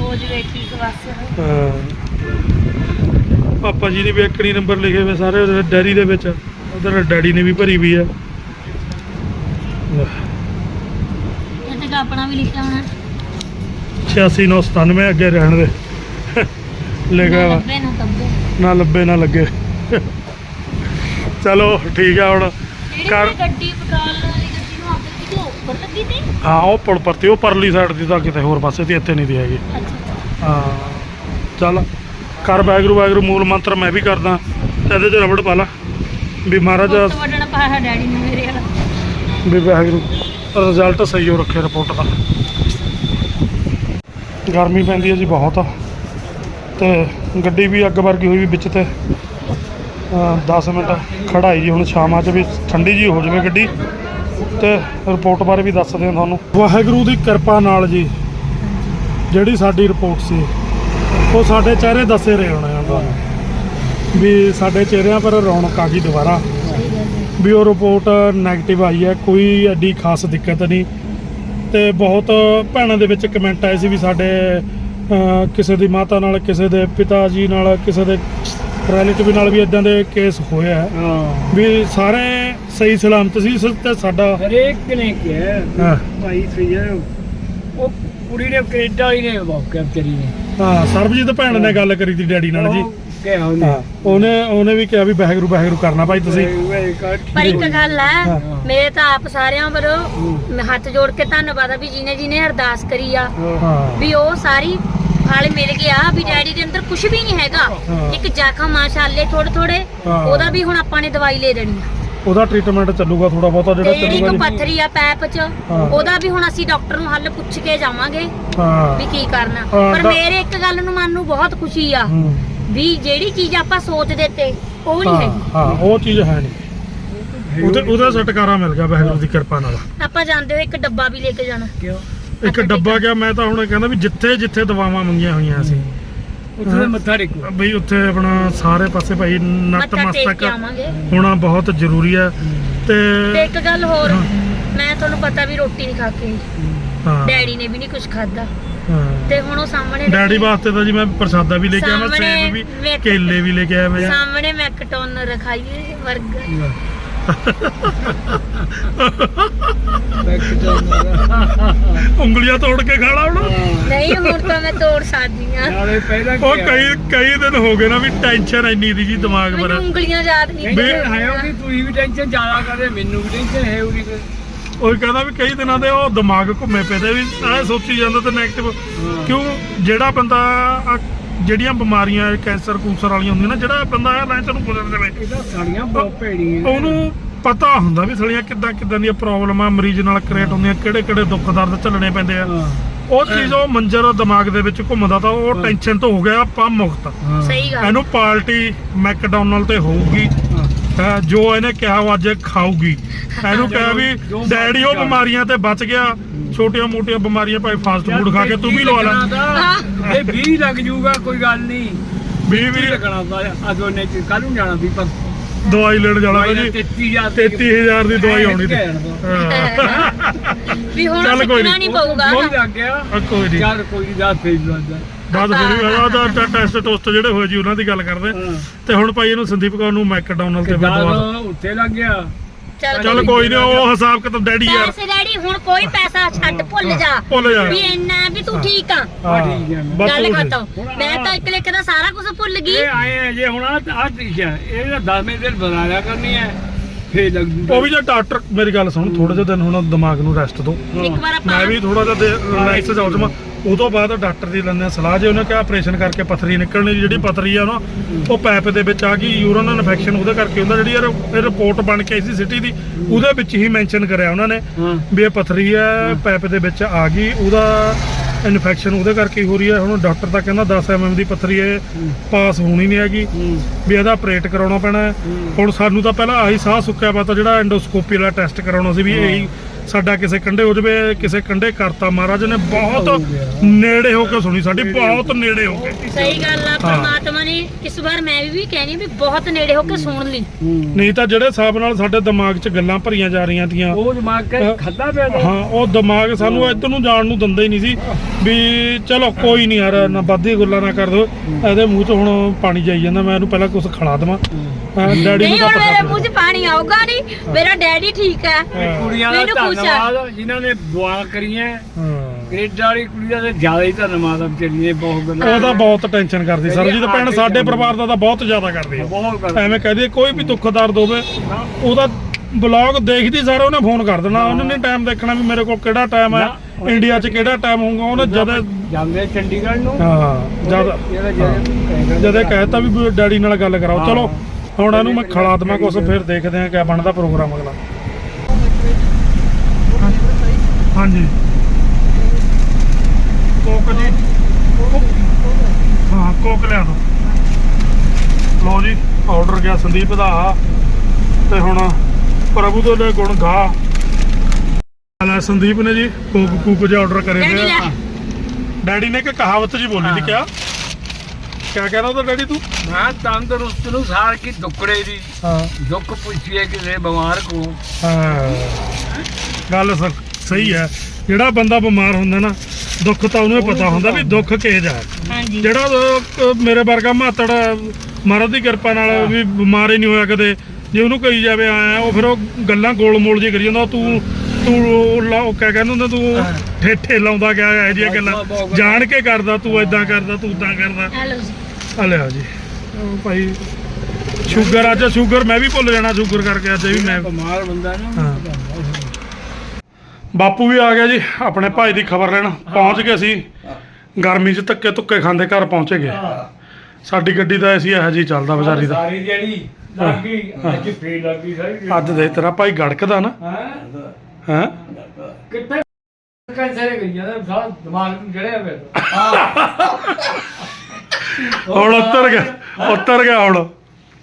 ਹੋ ਜਵੇ ਠੀਕ ਬਸ। ਹਾਂ। ਪਾਪਾ ਜੀ ਨੇ ਵੀ ਨੰਬਰ ਲਿਖੇ ਹੋਏ ਸਾਰੇ ਉਹਦੇ ਡੈਰੀ ਦੇ ਵਿੱਚ। ਉਧਰ ਡੈਡੀ ਨੇ ਵੀ ਭਰੀ ਵੀ ਹੈ ਇਹ ਤੇ ਆਪਣਾ ਵੀ ਲਿਖਿਆ ਹੋਣਾ। 8697 ਅੱਗੇ ਰਹਿਣ ਦੇ। ਲਿਖਿਆ ਵਾ। ਲੱਭੇ ਨਾ ਤੱਬੇ। ਨਾ ਲੱਭੇ ਨਾ ਲੱਗੇ। ਚਲੋ ਠੀਕ ਆ ਹੁਣ। ਕਰ- ਮੇਰੀ ਗੱਡੀ ਪਟਾਲ ਵਾਲੀ ਗੱਡੀ ਨੂੰ ਅੱਗ ਕਿਤੇ ਉੱਪਰ ਲੱਗੀ ਤੀ? ਹਾਂ ਉਹ ਪੁਲ ਪਰਤੀ ਉਹ ਪਰਲੀ ਸਾਈਡ ਦੀ ਤਾਂ ਕਿਤੇ ਹੋਰ ਪਾਸੇ ਤੇ ਇੱਥੇ ਨਹੀਂ ਦੀ ਹੈਗੀ। ਹਾਂ ਚੱਲ। ਕਰ ਬੈਗਰੂ ਬੈਗਰੂ ਮੂਲ ਮੰਤਰ ਮੈਂ ਵੀ ਕਰਦਾ। ਤੇ ਇਹਦੇ ਚ ਰਬੜ ਪਾ ਲਾ। ਵੀ ਮਹਾਰਾਜ ਵੱਡਣਾ ਪਾਇਆ ਡੈਡੀ ਨੇ ਮੇਰੇ ਵਾਲਾ। ਵੀ ਵਾਹਿਗੁਰੂ ਰਿਜ਼ਲਟ ਸਹੀ ਹੋ ਰੱਖੇ ਰਿਪੋਰਟ ਦਾ। ਗਰਮੀ ਪੈਂਦੀ ਹੈ ਜੀ ਬਹੁਤ। ਤੇ ਗੱਡੀ ਵੀ ਅੱਗ ਵਰਗੀ ਹੋਈ ਵੀ ਵਿੱਚ ਤੇ 10 ਮਿੰਟ ਖੜਾਈ ਜੀ ਹੁਣ ਸ਼ਾਮਾਂ 'ਚ ਵੀ ਠੰਡੀ ਜੀ ਹੋ ਜਾਵੇ ਗੱਡੀ। ਤੇ ਰਿਪੋਰਟ ਬਾਰੇ ਵੀ ਦੱਸਦੇ ਹਾਂ ਤੁਹਾਨੂੰ। ਵਾਹਿਗੁਰੂ ਦੀ ਕਿਰਪਾ ਨਾਲ ਜੀ, ਜਿਹੜੀ ਸਾਡੀ ਰਿਪੋਰਟ ਸੀ, ਉਹ ਸਾਡੇ ਚਿਹਰੇ ਦੱਸੇ ਰਹੇ ਹੋਣੇ ਆ ਤੁਹਾਨੂੰ। ਵੀ ਸਾਡੇ ਚਿਹਰਿਆਂ ਪਰ ਰੌਣਕ ਆ ਗਈ ਦੁਬਾਰਾ। ਵੀ ਉਹ ਰਿਪੋਰਟ 네ਗੇਟਿਵ ਆਈ ਹੈ, ਕੋਈ ਐਡੀ ਖਾਸ ਦਿੱਕਤ ਨਹੀਂ। ਤੇ ਬਹੁਤ ਭੈਣਾਂ ਦੇ ਵਿੱਚ ਕਮੈਂਟ ਆਏ ਸੀ ਵੀ ਸਾਡੇ ਕਿਸੇ ਦੀ ਮਾਤਾ ਨਾਲ ਕਿਸੇ ਦੇ ਪਿਤਾ ਜੀ ਨਾਲ ਕਿਸੇ ਦੇ ਰਿਲੇਟਿਵ ਨਾਲ ਵੀ ਇਦਾਂ ਦੇ ਕੇਸ ਹੋਏ ਆ। ਹਾਂ। ਵੀ ਸਾਰੇ ਸਹੀ ਸਲਾਮਤ ਸੀ ਸ- ਤੇ ਸਾਡਾ ਹਰੇਕ ਨੇ ਕਿਹਾ ਭਾਈ ਸਹੀ ਹੈ ਉਹ ਕੁੜੀ ਨੇ ਕੈਨੇਡਾ ਹੀ ਨੇ ਵਾਕਿਆ ਵਿਚਾਰੀ ਨੇ। ਹਾਂ ਸਰਬਜੀਤ ਭੈਣ ਨੇ ਗੱਲ ਕਰੀ ਸੀ ਡੈਡੀ ਨਾਲ ਜੀ। ਕਿਹਾ ਉਹਨੇ। ਹਾਂ। ਉਹਨੇ ਉਹਨੇ ਵੀ ਕਿਹਾ ਵੀ ਵਾਹਿਗੁਰੂ ਵਾਹਿਗੁਰੂ ਕਰਨਾ ਭਾਈ ਤੁਸੀਂ। ਪਰ ਇੱਕ ਗੱਲ ਹੈ ਹਾਂ। ਮੇਰੇ ਤਾਂ ਆਪ ਸਾਰਿਆਂ ਵੱਲੋਂ ਮੈਂ ਹੱਥ ਜੋੜ ਕੇ ਧੰਨਵਾਦ ਆ ਵੀ ਜਿਹਨੇ ਜਿਹਨੇ ਅਰਦਾਸ ਕਰੀ ਆ। ਹਾਂ। ਵੀ ਉਹ ਸਾਰੀ ਫਲ ਮਿਲ ਗਿਆ ਵੀ ਡੈਡੀ ਦੇ ਅੰਦਰ ਕੁਝ ਵੀ ਨਹੀਂ ਹੈਗਾ। ਹਾਂ। ਇੱਕ ਜ਼ਖਮ ਮਾਸ਼ਾਅੱਲੇ ਥੋੜੇ ਥੋੜੇ ਹਾਂ। ਉਹਦਾ ਵੀ ਹੁਣ ਆਪਾਂ ਨੇ ਦਵਾਈ ਲੈ ਦੇਣੀ ਆ। ਉਹਦਾ ਟ੍ਰੀਟਮੈਂਟ ਚੱਲੂਗਾ ਥੋੜਾ ਬਹੁਤਾ ਤੇ ਜਿਹੜਾ ਜਿਹੜੀ ਚੱਲੂਗਾ ਇੱਕ ਜੀ ਪੱਥਰੀ ਆ ਪੈਪ 'ਚ ਹਾਂ। ਉਹਦਾ ਵੀ ਹੁਣ ਅਸੀਂ ਡਾਕਟਰ ਨੂੰ ਹੱਲ ਪੁੱਛ ਕੇ ਜਾਵਾਂਗੇ ਹਾਂ। ਵੀ ਕੀ ਕਰਨਾ। ਹਾਂ, ਪਰ ਮੇਰੇ ਇੱਕ ਗੱਲ ਨੂੰ ਮਨ ਨੂੰ ਬਹੁਤ ਖੁਸ਼ੀ ਆ। ਹੂੰ। ਵੀ ਜਿਹੜੀ ਚੀਜ਼ ਆਪਾਂ ਸੋਚਦੇ ਤੇ ਉਹ ਨਹੀਂ ਹਾਂ ਹੈਗੀ। ਹਾਂ ਉਹ ਚੀਜ਼ ਹੈ ਨਹੀਂ। ਉਹਦੇ ਉਹਦਾ ਛਟਕਾਰਾ ਮਿਲ ਗਿਆ ਵਾਹਿਗੁਰੂ ਦੀ ਕਿਰਪਾ ਨਾਲ। ਆਪਾਂ ਜਾਂਦੇ ਹੋਏ ਇੱਕ ਡੱਬਾ ਵੀ ਲੈ ਕੇ ਜਾਣਾ। ਕਿਉਂ? ਇੱਕ ਡੱਬਾ ਗਿਆ ਮੈਂ ਤਾਂ ਹੁਣ ਕਹਿੰਦਾ ਵੀ ਜਿੱਥੇ ਜਿੱਥੇ ਦਵਾਵਾਂ ਮੰਗੀਆਂ ਹੋਈਆਂ ਸੀ। ਉੱਥੇ ਮੱਥਾ ਟੇਕੋ। ਬਈ ਉੱਥੇ ਆਪਣਾ ਸਾਰੇ ਪਾਸੇ ਭਾਈ ਮੱਥਾ ਟੇਕ ਨਤਮਸਤਕ ਕੇ ਆਵਾਂਗੇ। ਹੋਣਾ ਬਹੁਤ ਜ਼ਰੂਰੀ ਹੈ। ਤੇ ਤੇ ਇੱਕ ਗੱਲ ਹੋਰ ਹਾਂ। ਮੈਂ ਤੁਹਾਨੂੰ ਪਤਾ ਵੀ ਰੋਟੀ ਨਹੀਂ ਖਾ ਕੇ ਆਈ। ਹਾਂ। ਡੈਡੀ ਨੇ ਵੀ ਨਹੀਂ ਕੁਝ ਖਾਦਾ ਹਾਂ। ਤੇ ਹੁਣ ਉਹ ਸਾਹਮਣੇ ਡੈਡੀ ਵਾਸਤੇ ਤਾਂ ਜੀ ਮੈਂ ਪ੍ਰਸਾਦਾ ਵੀ ਲੈ ਕੇ ਸਾਹਮਣੇ ਸੇਬ ਵੀ ਵੇਖ- ਕੇਲੇ ਵੀ ਲੈ ਕੇ ਆਇਆ ਮੈਂ ਸਾਹਮਣੇ ਮੈਕਟੋਨ ਰਖਾਈਏ ਵਰਗਾ। ਉਂਗਲੀਆਂ ਤੋੜ ਕੇ ਖਾਣਾ ਹੁਣ। ਨਹੀਂ ਹੁਣ ਤਾਂ ਮੈਂ ਤੋੜ ਸਕਦੀ ਆ ਨਾਲੇ ਪਹਿਲਾਂ ਉਹ ਕਿਹਾ। ਕਈ ਕਈ ਦਿਨ ਹੋ ਗਏ ਨਾ ਵੀ ਟੈਨਸ਼ਨ ਇੰਨੀ ਦੀ ਜੀ ਦਿਮਾਗ ਮੈਨੂੰ ਪਰ ਉਂਗਲੀਆਂ ਯਾਦ ਨਹੀਂ ਟੈਨਸ਼ਨ ਹੈ ਉਹ ਵੀ ਤੁਸੀਂ ਵੀ ਟੈਨਸ਼ਨ ਜ਼ਿਆਦਾ ਕਰਦੇ ਮੈਨੂੰ ਵੀ ਟੈਨਸ਼ਨ ਹੈ ਉਹਦੀ ਫਿਰ। ਉਹ ਕਹਿੰਦਾ ਵੀ ਕਈ ਦਿਨਾਂ ਦੇ ਉਹ ਦਿਮਾਗ ਘੁੰਮੇ ਪਏ ਤੇ ਵੀ ਐ ਸੋਚੀ ਜਾਂਦਾ ਤੇ 네ਗੇਟਿਵ ਕਿਉਂ? ਜਿਹੜਾ ਬੰਦਾ ਆਹ ਜਿਹੜੀਆਂ ਬਿਮਾਰੀਆਂ ਕੈਂਸਰ ਕੂਸਰ ਵਾਲੀਆਂ ਹੁੰਦੀਆਂ ਨਾ ਜਿਹੜਾ ਬੰਦਾ ਇਹ ਲਾਈਨ ਨੂੰ ਗੁਜ਼ਰ ਜਾਵੇ ਇਹਦਾ ਸਾਲੀਆਂ ਬਹੁਤ ਭੈੜੀਆਂ ਉਹਨੂੰ ਪਤਾ ਹੁੰਦਾ ਵੀ ਸਲੀਆਂ ਕਿੱਦਾਂ ਕਿੱਦਾਂ ਦੀਆਂ ਪ੍ਰੋਬਲਮਾਂ ਮਰੀਜ਼ ਨਾਲ ਕ੍ਰੀਏਟ ਹੁੰਦੀਆਂ ਕਿਹੜੇ ਕਿਹੜੇ ਦੁੱਖ ਦਰਦ ਝੱਲਣੇ ਪੈਂਦੇ ਆ। ਉਹ ਚੀਜ਼ ਉਹ ਮੰਜਰ ਦਿਮਾਗ ਦੇ ਵਿੱਚ ਘੁੰਮਦਾ ਤਾਂ ਉਹ। ਟੈਨਸ਼ਨ ਤੋਂ ਹੋ ਗਿਆ ਆਪਾਂ ਮੁਕਤ। ਸਹੀ ਗੱਲ। ਇਹਨੂੰ ਪਾਰਟੀ ਮੈਕਡੋਨਲਡ ਤੇ ਹੋਊਗੀ। ਅਹ ਜੋ ਇਹਨੇ ਕਿਹਾ ਉਹ ਅੱਜ ਖਾਊਗੀ। ਇਹਨੂੰ ਕਿਹਾ ਵੀ ਜੋ ਡੈਡੀ ਉਹ ਬਿਮਾਰੀਆਂ ਤੇ ਬਚ ਗਿਆ। ਛੋਟੀਆਂ ਮੋਟੀਆਂ ਬਿਮਾਰੀਆਂ ਭਾਈ ਫਾਸਟ ਫੂਡ ਖਾ ਕੇ ਤੂੰ ਵੀ ਲਵਾ ਲੈ। ਲੈ ਇਹ 20 ਲੱਗ ਜੂਗਾ ਕੋਈ ਗੱਲ ਨਹੀਂ ਵੀ 20 ਵੀ ਲੱਗਣਾ ਹੁੰਦਾ ਅੱਜ ਉਹਨੇ ਕੱਲ ਨੂੰ ਜਾਣਾ ਵੀ ਪਰ ਦਵਾਈ ਲੈਣ ਜਾਣਾ ਤਾ ਜੀ 33000 33000 ਦੀ ਦਵਾਈ ਆਉਣੀ ਤੇ। ਹਾਂ। ਵੀ ਹੁਣ ਚੱਲ ਕੋਈ ਸਿੱਖਣਾ ਨੀ। ਨਹੀਂ ਪਊਗਾ। ਕੋਈ ਲੱਗ ਗਿਆ। ਕੋਈ ਨਹੀਂ ਚੱਲ ਕੋਈ ਨਹੀਂ ਦੱਸ ਫੇਰ ਜਾਂਦਾ ਬਾਅਦ ਫਿਰ ਵੀ ਉਹਦਾ ਟੈਸਟ ਟੋਸਟ ਜਿਹੜੇ ਹੋਏ ਜੀ ਉਹਨਾਂ ਦੀ ਗੱਲ ਕਰਦੇ। ਤੇ ਹੁਣ ਭਾਈ ਇਹਨੂੰ ਸੰਦੀਪ ਕੌਰ ਨੂੰ ਮੈਕਡੋਨਲਡ ਤੇ ਵੀ ਦਵਾ ਦਿਓ। ਕਿਦਾਂ ਉੱਤੇ ਲੱਗ ਗਿਆ। ਚੱਲ ਕੋਈ ਨਹੀਂ ਉਹ ਹਿਸਾਬ ਕਿਤਾਬ ਡੈਡੀ ਯਾਰ। ਪੈਸੇ ਡੈਡੀ ਹੁਣ ਕੋਈ ਪੈਸਾ ਛੱਡ ਭੁੱਲ ਜਾ। ਭੁੱਲ ਜਾ। ਵੀ ਇੰਨਾ ਵੀ ਤੂੰ ਠੀਕ ਆ। ਹਾਂ, ਠੀਕ ਹੈ। ਬਸ ਗੱਲ ਉਹ- ਖਤਮ। ਮੈਂ ਤਾਂ ਇੱਕ ਲਿਖ ਦਾ ਸਾਰਾ ਕੁਝ ਭੁੱਲ ਗਈ। ਇਹ ਆਏ ਆ ਜੇ ਹੁਣ ਆ ਠੀਕ ਹੈ ਇਹ ਤਾਂ 10ਵੇਂ ਦਿਨ ਬਣਾ ਕਰਨੀ ਹੈ ਫੇਰ ਲੱਗ ਜੂਗਾ। ਉਹ ਵੀ ਜੇ ਡਾਕਟਰ ਮੇਰੀ ਗੱਲ ਸੁਣ ਥੋੜੇ ਜਿਹੇ ਦਿਨ ਹੁਣ ਦਿਮਾਗ ਨੂੰ ਰੈਸਟ ਦਿਓ ਇੱਕ ਵਾਰ ਆਪਾਂ ਮੈਂ ਵੀ ਥੋੜਾ ਜਿਹਾ ਰਿਲੈਕਸ ਜਾ ਜਾਵਾਂ। ਉਹ ਤੋਂ ਬਾਅਦ ਡਾਕਟਰ ਦੀ ਹਾਂ ਸਲਾਹ ਜੇ ਉਹਨੇ ਕਿਹਾ ਆਪਰੇਸ਼ਨ ਕਰਕੇ ਪਥਰੀ ਨਿਕਲਣੀ ਜਿਹੜੀ ਪਥਰੀ ਆ ਨਾ ਉਹ ਪੈਪ ਦੇ ਵਿੱਚ ਆ ਗਈ ਯੂਰਨ ਇਨਫੈਕਸ਼ਨ ਉਹਦੇ ਕਰਕੇ ਹੁੰਦਾ ਜਿਹੜੀ ਇਹ ਰਿਪੋਰਟ ਬਣ ਕੇ ਆਈ ਸੀ ਸਿਟੀ ਦੀ ਉਹਦੇ ਵਿੱਚ ਹੀ ਮੈਂਸ਼ਨ ਕਰਿਆ ਉਹਨਾਂ ਨੇ ਵੀ ਇਹ ਪਥਰੀ ਹੈ ਪੈਪ ਦੇ ਵਿੱਚ ਆ ਗਈ ਉਹਦਾ ਇਨਫੈਕਸ਼ਨ ਉਹਦੇ ਕਰਕੇ ਹੀ ਰਹੀ ਹੈ ਹੁਣ ਡਾਕਟਰ ਤਾਂ ਕਹਿੰਦਾ 10 ਐਮਐਮ ਦੀ ਪਥਰੀ ਹੈ ਪਾਸ ਹੋਣੀ ਨਹੀਂ ਹੈਗੀ ਵੀ ਇਹਦਾ ਆਪਰੇਟ ਕਰਾਉਣਾ ਪੈਣਾ। ਹੁਣ ਸਾਨੂੰ ਤਾਂ ਪਹਿਲਾਂ ਆਹੀ ਸਾਹ ਸੁੱਕਿਆ ਪਤਾ ਜਿਹੜਾ ਐਂਡੋਸਕੋਪੀ ਵਾਲਾ ਟੈਸਟ ਕਰਾਉਣਾ ਸੀ ਵੀ ਇਹੀ ਸਾਡਾ ਕਿਸੇ ਕੰਡੇ ਹੋ ਜਵੇ ਕਿਸੇ ਕੰਡੇ ਕਰਤਾ ਮਹਾਰਾਜ ਨੇ ਬਹੁਤ। ਨੇੜੇ ਹੋ ਕੇ ਸੁਣੀ ਸਾਡੀ ਬਹੁਤ ਨੇੜੇ ਹੋ ਕੇ। ਸਹੀ ਗੱਲ ਆ ਪਰਮਾਤਮਾ ਨੇ ਇਸ ਵਾਰ ਮੈਂ ਵੀ ਕਹਿਣੀ ਵੀ ਬਹੁਤ ਨੇੜੇ ਹੋ ਕੇ ਸੁਣ ਲਈ। ਨਹੀਂ ਤਾਂ ਜਿਹੜੇ ਹਿਸਾਬ ਨਾਲ ਸਾਡੇ ਦਿਮਾਗ 'ਚ ਗੱਲਾਂ ਭਰੀਆਂ ਜਾ ਰਹੀਆਂ ਤੀਆਂ ਉਹ ਦਿਮਾਗ। ਖੱਦਾ ਪਿਆ। ਹਾਂ ਉਹ ਦਿਮਾਗ ਸਾਨੂੰ ਇੱਧਰ ਨੂੰ ਜਾਣ ਨੂੰ ਦਿੰਦਾ ਹੀ ਨਹੀਂ ਸੀ ਵੀ ਚਲੋ ਕੋਈ ਨਹੀਂ ਯਾਰ ਨਾ ਵਾਧੀ ਗੱਲਾਂ ਨਾ ਕਰ ਦੋ। ਇਹਦੇ ਮੂੰਹ 'ਚ ਹੁਣ ਪਾਣੀ ਜਾਈ ਜਾਂਦਾ ਮੈਂ ਇਹਨੂੰ ਪਹਿਲਾਂ ਕੁਝ ਖਿਲਾ ਦੇਵਾਂ। ਡੈਡੀ ਨੂੰ ਤਾਂ ਪਤਾ ਮੂੰਹ 'ਚ ਪਾਣੀ ਆਊਗਾ ਨਹੀਂ ਮੇਰਾ ਡੈਡੀ ਠੀਕ ਹੈ। ਕੁੜੀਆਂ ਦਾ ਮੈਨੂੰ। ਧੰਨਵਾਦ ਜਿਨ੍ਹਾਂ ਨੇ ਦੁਆ ਕਰੀਆਂ। ਹਾਂ। ਕੈਨੇਡਾ ਵਾਲੀ ਕੁੜੀ ਦਾ ਤਾਂ ਜ਼ਿਆਦਾ ਹੀ ਧੰਨਵਾਦ ਆ ਵਿਚਾਰੀ ਨੇ ਬਹੁਤ ਗੱਲਾਂ ਉਹ ਤਾਂ ਬਹੁਤ ਟੈਨਸ਼ਨ ਕਰਦੀ ਸਰਜੀਤ ਭੈਣ ਸਾਡੇ ਪਰਿਵਾਰ ਦਾ ਤਾਂ ਬਹੁਤ ਜ਼ਿਆਦਾ ਕਰਦੀ ਆ। ਬਹੁਤ ਗੱਲ ਐਵੇਂ ਕਹਦੇ ਕੋਈ ਵੀ ਦੁੱਖ ਦਰਦ ਹੋਵੇ ਉਹਦਾ ਬਲੌਗ ਦੇਖਦੀ ਸਾਰਾ ਉਹਨੇ ਫੋਨ ਕਰ ਦੇਣਾ। ਉਹਨੇ ਨਹੀਂ ਟਾਈਮ ਦੇਖਣਾ ਵੀ ਮੇਰੇ ਕੋਲ ਕਿਹੜਾ ਟਾਈਮ ਹੈ ਨਾ। ਇੰਡੀਆ 'ਚ ਕਿਹੜਾ ਟਾਈਮ ਹੋਊਗਾ ਉਹਨੇ ਜਦ ਜਾਂਦੇ ਆ ਚੰਡੀਗੜ੍ਹ ਨੂੰ। ਹਾਂ ਜਦ ਜਿਹੜਾ ਜਿਹੜਾ ਜਦੇ ਕਹਿਤਾ ਵੀ ਡੈਡੀ ਨਾਲ ਗੱਲ ਕਰਾਓ। ਚਲੋ ਹੁਣ ਇਹਨੂੰ ਮੈਂ ਖਿਲਾ ਦੇਵਾਂ ਕੁਛ ਫਿਰ ਦੇਖਦੇ ਹਾਂ ਕਿਆ ਬਣਦਾ ਪ੍ਰੋਗਰਾਮ ਅਗਲਾ। ਹਾਂਜੀ। ਕੋਕ ਜੀ। ਹਾਂ ਕੋਕ ਲਿਆ ਦੋ। ਲਓ ਜੀ ਆਰਡਰ ਗਿਆ ਸੰਦੀਪ ਦਾ। ਤੇ ਹੁਣ ਪ੍ਰਭੂ ਤੋਂ ਲੈ ਗੁਣ ਗਾ। ਲੈ ਸੰਦੀਪ ਨੇ ਜੀ ਕੋਕ ਕੂਕ ਜਿਹਾ ਆਰਡਰ ਕਰੇ ਤੇ। ਡੈਡੀ ਨੇ। ਇੱਕ ਕਹਾਵਤ ਜੀ ਬੋਲੀ ਸੀ ਕਿਆ? ਕਿਆ ਕਹਿਣਾ ਉਹਦਾ ਡੈਡੀ ਤੂੰ? ਮੈਂ ਤੰਦਰੁਸਤ ਨੂੰ ਸਾਰ ਕੀ ਦੁੱਕੜੇ ਦੀ ਹਾਂ। ਦੁੱਖ ਪੁੱਛੀਏ ਕਿਸੇ ਬਿਮਾਰ ਕੋ ਹਾਂ। ਗੱਲ ਸਹੀ ਹੈ। ਜਿਹੜਾ ਬੰਦਾ ਬਿਮਾਰ ਹੁੰਦਾ ਨਾ ਦੁੱਖ ਤਾਂ ਉਹਨੂੰ ਹੀ ਪਤਾ ਹੁੰਦਾ ਵੀ ਦੁੱਖ ਕਿਹੋ ਹਾਂਜੀ। ਜਿਹੜਾ ਮੇਰੇ ਵਰਗਾ ਮਾਤੜ ਮਹਾਰਾਜ ਦੀ ਕਿਰਪਾ ਨਾਲ ਵੀ ਬਿਮਾਰ ਹੀ ਨਹੀਂ ਹੋਇਆ ਕਦੇ। ਜੇ ਉਹਨੂੰ ਕਹੀ ਜਾਵੇ ਆਇਆ ਉਹ ਫਿਰ ਉਹ ਗੱਲਾਂ ਗੋਲ ਮੋਲ ਜੀ ਕਰੀ ਜਾਂਦਾ। ਤੂੰ ਤੂੰ ਉਹ ਲਾ- ਉਹ ਕਿਆ ਕਹਿੰਦੇ ਹੁੰਦੇ ਤੂੰ? ਠੇਠੇ ਲਾਉਂਦਾ ਗਿਆ ਇਹ ਜਿਹੀਆਂ ਗੱਲਾਂ। ਜਾਣ ਕੇ ਕਰਦਾ ਤੂੰ ਐਦਾਂ ਕਰਦਾ ਤੂੰ ਉਦਾਂ ਕਰਦਾ। ਹੈਲੋ ਜੀ। ਆ ਲਿਆ ਜੀ। ਉਹ ਭਾਈ ਸ਼ੂਗਰ ਅੱਜ ਸ਼ੂਗਰ ਮੈਂ ਵੀ ਭੁੱਲ ਜਾਣਾ ਸ਼ੂਗਰ ਕਰਕੇ ਅੱਜ ਵੀ ਮੈਂ ਬਿਮਾਰ ਬੰਦਾ ਨਾ। ਬਾਪੂ ਵੀ ਆ ਗਿਆ ਜੀ ਆਪਣੇ ਭਾਈ ਦੀ ਖਬਰ ਲੈਣ। ਪਹੁੰਚ ਗਏ ਸੀ ਗਰਮੀ 'ਚ ਧੱਕੇ ਧੁੱਕੇ ਖਾਂਦੇ ਘਰ ਪਹੁੰਚੇ ਗਏ। ਸਾਡੀ ਗੱਡੀ ਦਾ ਏਸੀ ਇਹੋ ਜੀ ਚੱਲਦਾ ਵਿਚਾਰੀ ਦਾ। ਸਾਰੀ ਜਿਹੜੀ ਲੱਗੀ ਅੱਜ ਫੇਰ ਲੱਗੀ ਸਾਰੀ। ਅੱਜ ਦੇ ਤੇਰਾ ਭਾਈ ਗੜਕਦਾ ਨਾ। ਹਾਂ। ਹੈ? ਕਿੱਥੇ ਕੈਂਸਰ ਗਈ ਜਾਂਦਾ ਸਾਰਾ ਦਿਮਾਗ ਨੂੰ ਜੜਿਆ ਪਿਆ। ਹੁਣ ਉੱਤਰ ਗਿਆ ਉੱਤਰ ਗਿਆ ਹੁਣ।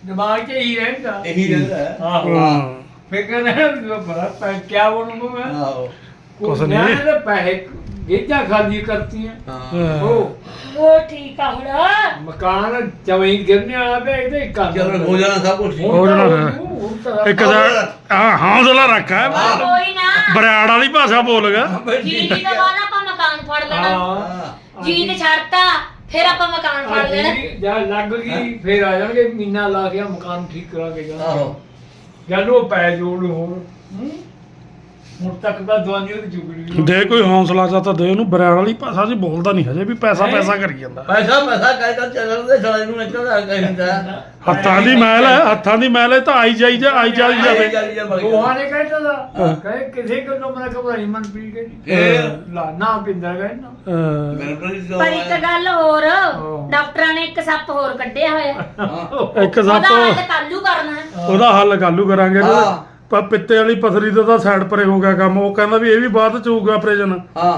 ਦਿਮਾਗ 'ਚ ਹੀ ਰਹਿੰਦਾ। ਇਹੀ ਰਹਿੰਦਾ ਹੈ। ਆਹੋ। ਹਾਂ। ਫਿਰ ਕਹਿੰਦਾ ਬੜਾ ਪੈ ਕਿਆ ਬਣੂਗਾ ਮੈਂ? ਆਹੋ। ਕੁਛ ਨਹੀਂ। ਮੈਂ ਇਹਦੇ ਪੈਸੇ ਗੇਜਾ ਖਾਲੀ ਕਰਤੀਆਂ। ਹਾਂ। ਉਹ ਉਹ ਠੀਕ ਆ ਹੁਣ? ਮਕਾਨ ਜਵੇਂ ਗਿਰਨੇ ਵਾਲਾ ਪਿਆ ਇਹਦੇ ਹੀ ਕੰਮ ਚਲ ਹੋ ਜਾਣਾ ਸਭ ਕੁਝ ਹੋ ਜਾਣਾ ਫਿਰ। ਇੱਕ ਦਾ ਹਾਂ ਹੌਸਲਾ ਰੱਖਾ ਕੋਈ ਨਾ। ਬਰਿਆੜ ਵਾਲੀ ਭਾਸ਼ਾ ਬੋਲ ਗਿਆ ਜੀ ਦੀ ਤਾਂ ਬਾਅਦ ਆਪਾਂ ਮਕਾਨ ਫੜ ਲੈਣਾ। ਹਾਂ। ਜੀ ਤੇ ਛੱਡਤਾ। ਫਿਰ ਆਪਾਂ ਮਕਾਨ ਫੜ ਲੈਣਾ। ਜਦ ਲੱਗ ਗਈ ਫਿਰ ਆ ਜਾਣਗੇ ਮਹੀਨਾ ਲਾ ਕੇ ਮਕਾਨ ਠੀਕ ਕਰਾ ਕੇ ਜਾਣਾ ਆਹੋ। ਜਦ ਉਹ ਪੈ ਜੋੜ ਹੋਰ ਹੂੰ? ਹੁਣ ਤੱਕ ਤਾਂ ਦਵਾਈਆਂ ਦੀ ਚੁਗੜੀ ਦੇ ਕੋਈ ਹੌਸਲਾ ਜਾਂ ਤਾਂ ਦੇ ਉਹਨੂੰ ਬਰਿਆੜ ਵਾਲੀ ਭਾਸ਼ਾ 'ਚ ਬੋਲਦਾ ਨਹੀਂ ਹਜੇ ਵੀ ਪੈਸਾ। ਪੈਸਾ ਕਰੀ ਜਾਂਦਾ। ਪੈਸਾ ਪੈਸਾ ਕਹਿ ਕਰ ਚੱਲਦੇ ਸਾਲੇ ਨੂੰ ਨਿਕਲਦਾ ਕਹਿੰਦਾ ਹੱਥਾਂ ਦੀ ਮੈਲ ਹੈ ਹੱਥਾਂ ਦੀ ਮੈਲ ਹੈ ਤਾਂ ਆਈ ਜਾਈ ਜਾ ਆਈ ਜਾਈ ਜਾਵੇ। ਦੋਹਾਂ ਨੇ ਕਹਿੰਦਾ ਦਾ। ਕਹੇ ਕਿਸੇ ਕੋਲੋਂ ਮੈਂ ਘਬਰਾਈ ਮਨ ਪੀ ਕੇ ਫੇਰ? ਲਾ ਨਾ ਪਿੰਦਾ ਕਹਿੰਦਾ ਅਹ, ਮੈਨੂੰ ਕੋਈ ਪਰ ਇੱਕ ਗੱਲ ਹੋਰ ਡਾਕਟਰਾਂ ਨੇ ਇੱਕ ਸੱਪ ਹੋਰ ਕੱਢਿਆ ਹੋਇਆ। ਇੱਕ ਉਹਦਾ ਸੱਪ ਹੱਲ ਕਾਲੂ ਕਰਨਾ। ਉਹਦਾ ਹੱਲ ਕਾਲੂ ਕਰਾਂਗੇ। ਹਾਂ। ਪਰ ਪਿੱਤੇ ਵਾਲੀ ਪਥਰੀ ਦਾ ਤਾਂ ਸਾਈਡ ਪਰੇ ਹੋ ਗਿਆ ਕੰਮ ਉਹ ਕਹਿੰਦਾ ਵੀ ਇਹ ਵੀ ਬਾਅਦ ਚ ਹੋਊਗਾ ਆਪਰੇਸ਼ਨ ਹਾਂ।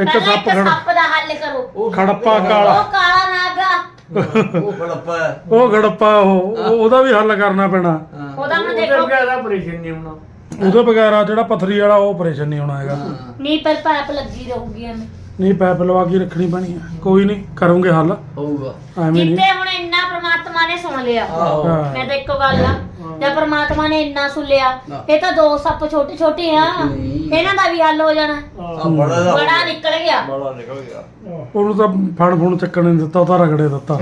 ਇੱਕ ਪਹਿਲਾਂ ਸੱਪ ਇੱਕ ਖੜ ਸੱਪ ਦਾ ਹੱਲ ਕਰੋ। ਉਹ ਖੜੱਪਾ ਕਾਲਾ। ਉਹ ਕਾਲਾ ਨਾਗਾ। ਉਹ ਖੜੱਪਾ ਹੈ। ਉਹ ਖੜੱਪਾ ਉਹ। ਉਹ- ਉਹਦਾ ਵੀ ਹੱਲ ਕਰਨਾ ਪੈਣਾ। ਹਾਂ। ਉਹਦਾ ਹੁਣ ਉਹਦੇ ਦੇਖੋ। ਬਗੈਰ ਆਪਰੇਸ਼ਨ ਨਹੀਂ ਹੋਣਾ। ਉਹਦੇ ਬਗੈਰਾ ਜਿਹੜਾ ਪਥਰੀ ਵਾਲਾ ਉਹ ਆਪਰੇਸ਼ਨ ਨਹੀਂ ਹੋਣਾ ਹੈਗਾ। ਨਹੀਂ ਪਰ ਪਾਪ ਲੱਗੀ ਰਹੂਗੀ ਐਵੇਂ। ਨਹੀਂ ਪੈਪ ਲਵਾ ਕੇ ਰੱਖਣੀ ਪੈਣੀ ਹੈ। ਕੋਈ ਨਹੀਂ ਕਰੂੰਗੇ ਹੱਲ। ਹੋਊਗਾ। ਐਵੇਂ ਨਹੀਂ। ਜਿੱਤੇ ਹੁਣ ਇੰਨਾ ਪ੍ਰਮਾਤਮਾ ਨੇ ਸੁਣ ਲਿਆ। ਆਹੋ। ਹਾਂ। ਮੈਂ ਤਾਂ ਇੱਕੋ ਗੱਲ ਆ। ਜੇ ਪ੍ਰਮਾਤਮਾ ਨੇ ਇੰਨਾ ਸੁਣ ਲਿਆ ਹਾਂ। ਇਹ ਤਾਂ ਦੋ ਸੱਪ ਛੋਟੇ ਛੋਟੇ ਆ। ਇਹਨਾਂ ਦਾ ਵੀ ਹੱਲ ਹੋ ਜਾਣਾ। ਆ ਬੜਾ ਦਾ ਬੜਾ ਨਿਕਲ ਗਿਆ। ਬੜਾ ਨਿਕਲ ਗਿਆ। ਉਹਨੂੰ ਤਾਂ ਫੜ ਫੁਣ ਚੱਕਣ ਨਹੀਂ ਦਿੱਤਾ ਉਹ ਤਾਂ ਰਗੜੇ ਦਿੱਤਾ।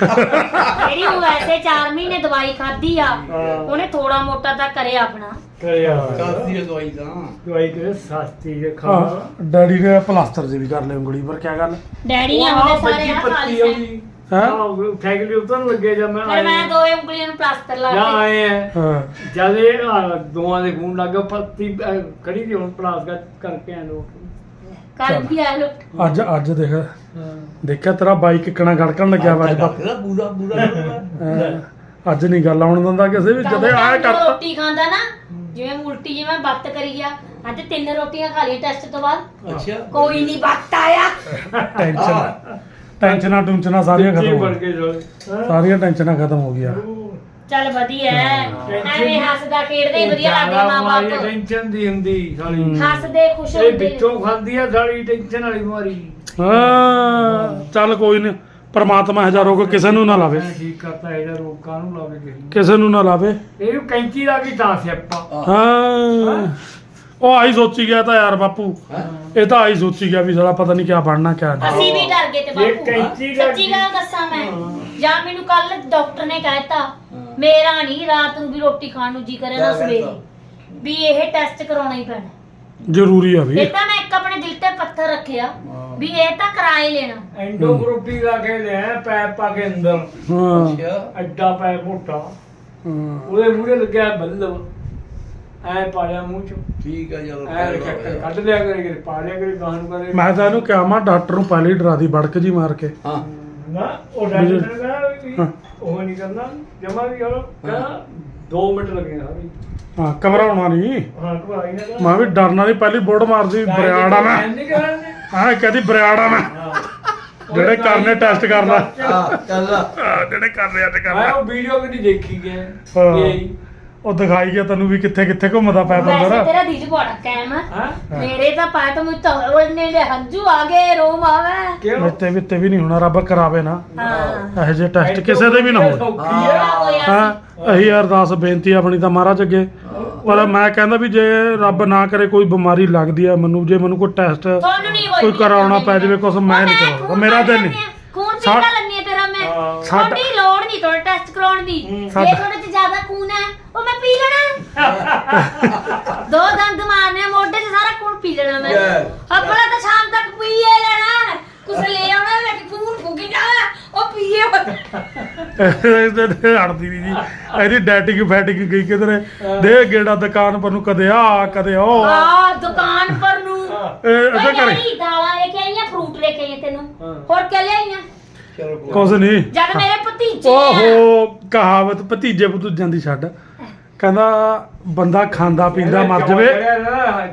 ਜਿਹੜੀ ਉਹ ਵੈਸੇ 4 ਮਹੀਨੇ ਦਵਾਈ ਖਾਧੀ ਆ ਉਹਨੇ ਥੋੜਾ ਮੋਟਾ ਤਾਂ ਕਰਿਆ ਆਪਣਾ। ਕਰਿਆ। ਕਾਸੀ ਦਵਾਈ ਤਾਂ। ਦਵਾਈ ਕਰੇ ਸਸਤੀ ਜੇ ਖਾ ਹਾਂ, ਡੈਡੀ ਨੇ ਪਲਾਸਟਰ ਜੇ ਵੀ ਕਰ ਲਿਆ ਉਂਗਲੀ ਪਰ ਕੀ ਗੱਲ? ਡੈਡੀ ਆਹ ਸਾਰੇ ਆ ਖਾਲੀ? ਹਾਂ? ਸਾਈਕਲ ਉਤਰਨ ਲੱਗੇ ਜਾਂ ਮੈਂ ਫਿਰ ਮੈਂ ਦੋਏ ਉਂਗਲੀਆਂ ਨੂੰ ਪਲਾਸਟਰ ਲਾ ਜਾਂ ਕੇ। ਆਏ ਹੈ ਹਾਂ। ਜਦ ਇਹ ਆਹ ਦੋਵਾਂ ਦੇ ਖੂਨ ਲੱਗਾ ਪੱਤੀ ਅਹ, ਖੜੀ ਦੀ ਹੁਣ ਪਲਾਸ ਕਰ ਕਰਕੇ ਆ ਲੋਕ। ਕਰ ਵੀ ਆ ਲੋ ਅੱਜ ਅੱਜ ਦੇਖ। ਦੇਖਿਆ ਤੇਰਾ ਬਾਈਕ ਕਿੱਕਣਾ ਗੜਕਣ ਲੱਗਿਆ ਵਾ ਅੱਜ ਪੂਰਾ ਪੂਰਾ ਅੱਜ ਨਹੀਂ ਗੱਲ ਆਉਣ ਦਿੰਦਾ ਕਿਸੇ ਵੀ ਜਦੇ ਆਇਆ ਕਰਤਾ। ਰੋਟੀ ਖਾਂਦਾ ਨਾ ਜਿਵੇਂ ਉਲਟੀ ਜਿਵੇਂ ਬੱਤ ਕਰੀ ਆ ਅੱਜ ਤਿੰਨ ਰੋਟੀਆਂ ਖਾ ਲਈਆਂ ਟੈਸਟ ਤੋਂ ਬਾਅਦ। ਅੱਛਾ। ਕੋਈ ਨਹੀਂ ਬੱਤ ਆਇਆ। ਟੈਨਸ਼ਨ। ਟੈਨਸ਼ਨਾਂ ਟੁੰਚਨਾਂ ਸਾਰੀਆਂ ਖਤਮ ਹੋ ਗਈਆਂ। ਕੇ ਸਾਰੀਆਂ ਟੈਨਸ਼ਨਾਂ ਖਤਮ ਹੋ ਗਈਆਂ। ਚੱਲ ਵਧੀਆ ਐ। ਐਵੇਂ ਹੱਸਦਾ ਖੇਡਦੇ ਹੀ ਵਧੀਆ ਲੱਗਦੇ ਮਾਂ ਬਾਪ ਟੈਨਸ਼ਨ ਦੀ ਹੁੰਦੀ ਸਾਲੀ। ਹੱਸਦੇ ਖੁਸ਼ ਇਹ ਹੁੰਦੇ। ਵਿੱਚੋਂ ਖਾਂਦੀ ਆ ਸਾਲੀ ਟੈਨਸ਼ਨ ਵਾਲੀ ਬਿਮਾਰੀ। ਹਾਂ ਚੱਲ ਕੋਈ ਨਹੀਂ ਪਰਮਾਤਮਾ ਹਜ਼ਾਰ ਰੋਗ ਕਿਸੇ ਨੂੰ ਨਾ ਲਾਵੇ। ਮੈਂ ਠੀਕ ਕਰਤਾ ਇਹਦਾ ਰੋਕਾਂ ਨੂੰ ਲਾਵੇ ਕਿਸੇ ਨੂੰ? ਕਿਸੇ ਨੂੰ ਨਾ ਲਾਵੇ। ਇਹ ਕੈਂਚੀ ਦਾ ਕੀ ਤਾਂ ਸਿਆਪਾ। ਹਾਂ। ਉਹ ਆਈ ਸੋਚੀ ਗਿਆ ਤਾਂ ਯਾਰ ਬਾਪੂ। ਇਹ ਤਾਂ ਆਈ ਸੋਚੀ ਗਿਆ ਵੀ ਸਾਲਾ ਪਤਾ ਨਹੀਂ ਕਿਆ ਬਣਨਾ ਕਿਆ ਨਹੀਂ। ਅਸੀਂ ਵੀ ਡਰ ਗਏ ਤੇ ਇਹ ਬਾਪੂ। ਕੈਂਚੀ ਦਾ ਸੱਚੀ ਗੱਲ ਦੱਸਾਂ ਮੈਂ। ਜਾਂ ਮੈਨੂੰ ਕੱਲ ਡਾਕਟਰ ਨੇ ਕਹਿਤਾ ਮੇਰਾ ਨਹੀਂ ਰਾਤ ਨੂੰ ਵੀ ਰੋਟੀ ਖਾਣ ਨੂੰ ਜੀ ਕਰੇ ਨਾ ਸਵੇਰੇ? ਵੀ ਇਹ ਟੈਸਟ ਕਰਾਉਣਾ ਹੀ ਪੈਣਾ। ਜ਼ਰੂਰੀ ਆ ਵੀ। ਇਹ ਤਾਂ ਮੈਂ ਇੱਕ ਆਪਣੇ ਦਿਲ ਤੇ ਪੱਥਰ ਰੱਖਿਆ ਵੀ ਇਹ ਤਾਂ ਕਿਰਾਏ ਲੈਣਾ। ਐਂਡੋਗ੍ਰੋਪੀ ਲਾ ਕੇ ਲਿਆ ਪੈਪ ਪਾ ਕੇ ਅੰਦਰ। ਹਾਂ। ਅੱਛਾ। ਐਡਾ ਪੈਪ ਮੋਟਾ। ਹਾਂ। ਉਹਦੇ ਮੂਹਰੇ ਲੱਗਿਆ ਬੱਲਬ। ਐ ਪਾਲਿਆ ਮੂੰਹ ਚ। ਠੀਕ ਆ ਚਲੋ ਐ ਚੱਕਰ ਕੱਢ ਲਿਆ ਕਰੇ ਕਿ ਪਾ ਲਿਆ ਕਰੇ ਗਾਂ ਨੂੰ ਕਰੇ। ਮੈਂ ਤਾਂ ਇਹਨੂੰ ਕਿਹਾ ਮੈਂ ਡਾਕਟਰ ਨੂੰ ਪਹਿਲੇ ਹੀ ਡਰਾ ਦੀ ਬੜਕ ਜੀ ਮਾਰ ਕੇ। ਹਾਂ। ਨਾ ਉਹ ਡਾਕਟਰ ਨੇ ਕਿਹਾ ਵੀ ਹਾਂ। ਉਹ ਨਹੀਂ ਕਰਨਾ ਜਮਾ ਵੀ ਕਰੋ। ਕਹਿੰਦਾ 2 ਮਿੰਟ ਲੱਗੇ ਸਾਰੇ ਹਾਂ ਘਬਰਾਉਣਾ ਨਹੀਂ ਹਾਂ ਘਬਰਾਈ ਨਾ। ਮੈਂ ਵੀ ਡਰਨਾ ਨਹੀਂ ਪਹਿਲੀ ਬੋਰਡ ਮਾਰਦੀ ਬਰਿਆੜਾ ਮੈਂ। ਕਰਨੇ ਹਾਂ ਕਹਦੀ ਬਰਿਆੜਾ ਮੈਂ। ਹਾਂ। ਜਿਹੜੇ ਕਰਨੇ ਟੈਸਟ ਕਰ ਲੈ ਹਾਂ ਚੱਲ। ਜਿਹੜੇ ਕਰਨੇ ਆ ਤੇ ਕਰ ਮੈਂ ਉਹ ਵੀਡੀਓ ਵੀ ਨਹੀਂ ਦੇਖੀ ਗਿਆ ਹਾਂ। ਉਹ ਦਿਖਾਈ ਗਿਆ ਤੈਨੂੰ ਵੀ ਕਿੱਥੇ ਕਿੱਥੇ ਘੁੰਮਦਾ ਪਿਆ ਵੈਸੇ ਬੰਦਰ ਤੇਰਾ ਦਿਲ ਬੜਾ ਕਾਇਮ ਆ। ਹਾਂ। ਮੇਰੇ ਤਾਂ ਪਾਏ ਤਾਂ ਮੈਨੂੰ ਤਾਂ ਉਹਨੇ ਦੇ ਹੰਝੂ ਆ ਗਏ ਰੋਮ ਆਵੇ ਕਿਉਂ? ਮਿੱਤੇ ਵੀ ਤੇ ਵੀ ਨਹੀਂ ਹੋਣਾ ਰੱਬ ਕਰਾਵੇ ਨਾ। ਹਾਂ। ਇਹੋ ਜਿਹੇ ਟੈਸਟ ਕਿਸੇ ਦੇ ਵੀ ਨਾ ਹੋਣ। ਹੋਇਆ ਹਾਂ। ਇਹੀ ਅਰਦਾਸ ਬੇਨਤੀ ਆਪਣੀ ਤਾਂ ਮਹਾਰਾਜ ਅੱਗੇ। ਪਰ ਮੈਂ ਕਹਿੰਦਾ ਵੀ ਜੇ ਰੱਬ ਨਾ ਕਰੇ ਕੋਈ ਬਿਮਾਰੀ ਲੱਗਦੀ ਆ ਮੈਨੂੰ ਜੇ ਮੈਨੂੰ ਕੋਈ ਟੈਸਟ ਤੁਹਾਨੂੰ ਨਹੀਂ ਹੋਈ ਕੋਈ ਕਰਾਉਣਾ ਪੈ ਜਾਵੇ ਕੁਛ ਮੈਂ ਨਹੀਂ ਕਰਾਉਂਦਾ ਮੇਰਾ ਦਿਲ ਨਹੀਂ। ਖੂਨ ਤੇਰਾ ਮੈਂ। ਸਾਡਾ- ਤੁਹਾਡੀ ਲੋੜ ਨਹੀਂ ਤੁਹਾਡੇ ਟੈਸਟ ਕਰਾਉਣ ਦੀ। ਜੇ ਸਾਡਾ- ਤੁਹਾਡੇ ਚ ਜ਼ਿਆਦਾ ਖੂਨ ਹੈ। ਉਹ ਮੈਂ ਪੀ ਲੈਣਾ। ਦੋ ਦੰਦ ਮਾਰਨੇ ਆ, ਮੋਢੇ 'ਚ ਸਾਰਾ ਖੂਨ ਪੀ ਲੈਣਾ ਮੈਂ. ਆਪਣਾ ਤਾਂ ਸ਼ਾਮ ਤੱਕ ਪੀਏ ਲੈਣਾ। ਕੁਛ ਲੈ ਆਉਣਾ ਵਿੱਚ ਖੂਨ ਫੁੱਕੀ ਜਾਣਾ ਉਹ ਪੀਏ ਅੜਦੀ ਨਹੀਂ ਜੀ। ਇਹਦੀ ਡੈਟਿੰਗ ਫੈਟਿੰਗ ਗਈ ਕਿਧਰੇ। ਦੇ ਗੇੜਾ ਦੁਕਾਨ ਪਰ ਨੂੰ ਕਦੇ ਆ ਕਦੇ ਉਹ। ਆ ਦੁਕਾਨ ਪਰ ਨੂੰ। ਇਹ ਅਸਾਂ ਕਰੇ ਦਾਲਾਂ ਲੈ ਕੇ ਆਈਆਂ ਫਰੂਟ ਲੈ ਕੇ ਆਈਆਂ ਤੈਨੂੰ। ਹਾਂ। ਹੋਰ ਕੀ ਲੈ ਆਈਆਂ ਚਲੋ ਕੋਈ ਕੁਛ ਨਹੀਂ। ਜਦ ਮੇਰੇ ਭਤੀਜੇ ਆ। ਓਹੋ ਕਹਾਵਤ ਭਤੀਜੇ ਭਤੂਜਾਂ ਦੀ ਛੱਡ। ਕਹਿੰਦਾ ਬੰਦਾ ਖਾਂਦਾ ਪੀਂਦਾ ਮਰ ਜਾਵੇ।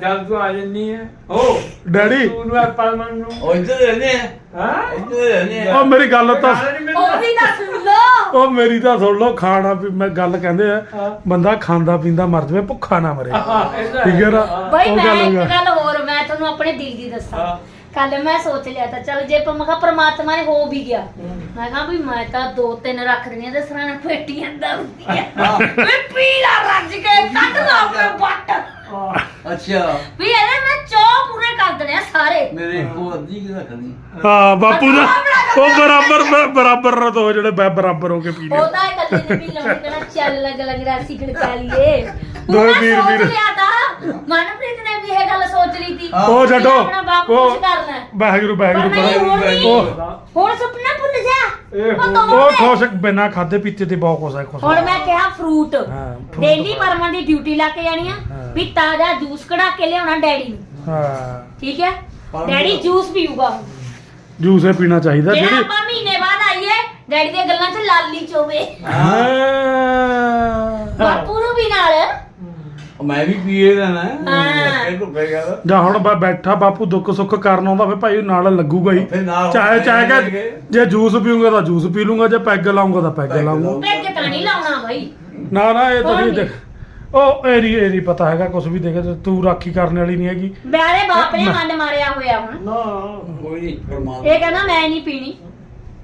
ਜਦ ਤੂੰ ਆ ਜੰਨੀ ਹੈ ਹੋ ਡੈਡੀ। ਤੂੰ ਨੂੰ ਆਪਾਂ ਮਨ ਨੂੰ। ਉਹ ਇੱਧਰ ਰਹਿੰਦੇ ਆ। ਹਾਂ? ਇੱਧਰ ਰਹਿੰਦੇ ਆ। ਉਹ ਮੇਰੀ ਗੱਲ ਤਾਂ ਉਹ ਵੀ ਦੱਸ ਲੋ ਉਹ ਮੇਰੀ ਤਾਂ ਸੁਣ ਲਓ ਖਾਣਾ ਵੀ ਮੈਂ ਗੱਲ ਕਹਿੰਦੇ ਆ ਹਾਂ। ਬੰਦਾ ਖਾਂਦਾ ਪੀਂਦਾ ਮਰ ਜਾਵੇ ਭੁੱਖਾ ਨਾ ਮਰੇ। ਠੀਕ ਹੈ ਨਾ। ਬਈ ਮੈਂ ਗੱਲ ਇੱਕ ਹੋਰ ਮੈਂ ਤੁਹਾਨੂੰ ਆਪਣੇ ਦਿਲ ਦੀ ਦੱਸਾਂ। ਕੱਲ ਮੈਂ ਸੋਚ ਲਿਆ ਤਾਂ ਚਲ ਜੇ ਪ- ਮੈਂ ਕਿਹਾ ਪ੍ਰਮਾਤਮਾ ਨੇ ਹੋ ਵੀ ਗਿਆ। ਮੈਂ ਕਿਹਾ ਵੀ ਮੈਂ ਤਾਂ ਦੋ ਤਿੰਨ ਰੱਖ ਦੇਣੀਆਂ ਤੇ ਸਰਾਣਾ ਪੇਟੀ ਅੰਦਰ ਹੁੰਦੀ ਹੈ। ਵੀ ਪੀਲਾ ਰੱਜ ਕੇ ਕੱਢ ਲਾ ਆਪਣੇ ਬੱਟ ਅੱਛਾ। ਵੀ ਇਹਦੇ ਮੈਂ ਚੋ ਪੂਰੇ ਕਰ ਦੇਣੇ ਆ ਸਾਰੇ। ਮੇਰੇ ਕੋ ਅੱਧੀ ਕਿ ਰੱਖਣੀ ਹਾਂ ਬਾਪੂ ਦਾ ਉਹ ਬਰਾਬਰ ਬ- ਬਰਾਬਰ ਰਤ ਹੋ ਜਿਹੜੇ ਬੈ- ਬਰਾਬਰ ਹੋ ਕੇ ਪੀ ਲਿਓ ਉਹਦਾ ਇਕੱਲੇ ਨੇ ਵੀ ਲਾਉਣੀ ਕਿਹੜਾ ਚੱਲ ਲੱਗ ਲੱਗ ਰਿਹਾ ਸੀ ਖੜਕਾ ਲਈਏ। ਦੋ ਵੀਰ- ਵੀਰ। ਮਨਪ੍ਰੀਤ ਨੇ ਵੀ ਇਹ ਗੱਲ ਸੋਚ ਲਈ ਸੀ ਹਾਂ। ਉਹ ਛੱਡੋ ਉਹ ਹੈ। ਵਾਹਿਗੁਰੂ ਵਾਹਿਗੁਰੂ ਕਰੋ। ਹੁਣ ਸੁਪਨਾ ਭੁੱਲ ਜਾ ਉਹ। ਖੁਸ਼ ਬਿਨਾ ਖਾਦੇ ਪੀਤੇ ਤੇ ਬਹੁਤ ਹੈ ਖੁਸ਼ ਹੁਣ ਮੈਂ ਕਿਹਾ ਫਰੂਟ ਹਾਂ, ਡੇਲੀ। ਪਰਮਨ ਦੀ ਡਿਊਟੀ ਲਾ ਕੇ ਜਾਣੀ ਆ ਹਾਂ। ਵੀ ਤਾਜ਼ਾ ਜੂਸ ਕਢਾ ਕੇ ਲਿਆਉਣਾ ਡੈਡੀ ਨੂੰ ਹਾਂ ਠੀਕ ਹੈ ਡੈਡੀ ਜੂਸ ਪੀਊਗਾ ਜੂਸ ਹੀ ਪੀਣਾ ਚਾਹੀਦਾ ਜਿਹੜਾ ਜਿਹੜੀ ਆਪਾਂ ਮਹੀਨੇ ਬਾਅਦ ਆਈਏ ਡੈਡੀ ਦੀਆਂ ਗੱਲਾਂ 'ਚ ਲਾਲੀ ਚੋਵੇ ਹਾਂ। ਬਾਪੂ ਨੂੰ ਵੀ ਨਾਲ ਮੈਂ ਵੀ ਪੀਏ ਦਾ ਨਾ। ਹਾਂ। ਇਹ ਜਾਂ ਹੁਣ ਬਾ ਬੈਠਾ ਬਾਪੂ ਦੁੱਖ ਸੁੱਖ ਕਰਨ ਆਉਂਦਾ ਫੇ ਭਾਈ ਨਾਲ ਲੱਗੂਗਾ ਹੀ। ਫਿਰ ਨਾਲ ਚਾਹੇ ਚਾਹੇ ਕਿ। ਜੇ ਜੂਸ ਪੀਊਂਗਾ ਤਾਂ ਜੂਸ ਪੀ ਲੂੰਗਾ ਜੇ ਪੈਗ ਲਾਉਂਗਾ ਤਾਂ ਪੈਗ ਲਾਉਂਗਾ। ਪੈਗ ਤਾਂ ਨਹੀਂ ਲਾਉਣਾ ਬਾਈ। ਨਾ ਨਾ ਇਹ ਤਾਂ ਨਹੀਂ। ਉਹ ਇਹ ਨਹੀਂ ਪਤਾ ਹੈਗਾ ਕੁਝ ਵੀ ਦੇਖ ਤੂੰ ਰਾਖੀ ਕਰਨ ਵਾਲੀ ਨਹੀਂ ਹੈਗੀ। ਬਿਆਰੇ ਬਾਪ ਨੇ ਮਨ ਮਾਰਿਆ ਹੋਇਆ ਹੁਣ। ਨਾ ਕੋਈ ਨਹੀਂ ਪਰਮਾਤਮਾ। ਇਹ ਕਹਿੰਦਾ ਮੈਂ ਨਹੀਂ ਪੀਣੀ।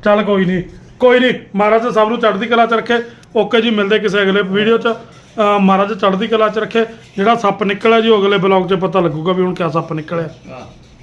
ਚੱਲ ਕੋਈ ਨਹੀਂ ਕੋਈ ਨਹੀਂ ਮਹਾਰਾਜ ਸਭ ਨੂੰ ਚੜ੍ਹਦੀ ਕਲਾ ਚ ਰੱਖੇ। ਓਕੇ ਜੀ ਮਿਲਦੇ ਕਿਸੇ ਅਗਲੇ ਵੀਡੀਓ ਚ। ਮਹਾਰਾਜ ਚੜ੍ਹਦੀ ਕਲਾ ਚ ਰੱਖੇ, ਜਿਹੜਾ ਸੱਪ ਨਿਕਲਿਆ ਜੀ, ਉਹ ਅਗਲੇ ਬਲੌਗ 'ਚ ਪਤਾ ਲੱਗੂਗਾ ਵੀ ਹੁਣ ਕਿਆ ਸੱਪ ਨਿਕਲਿਆ।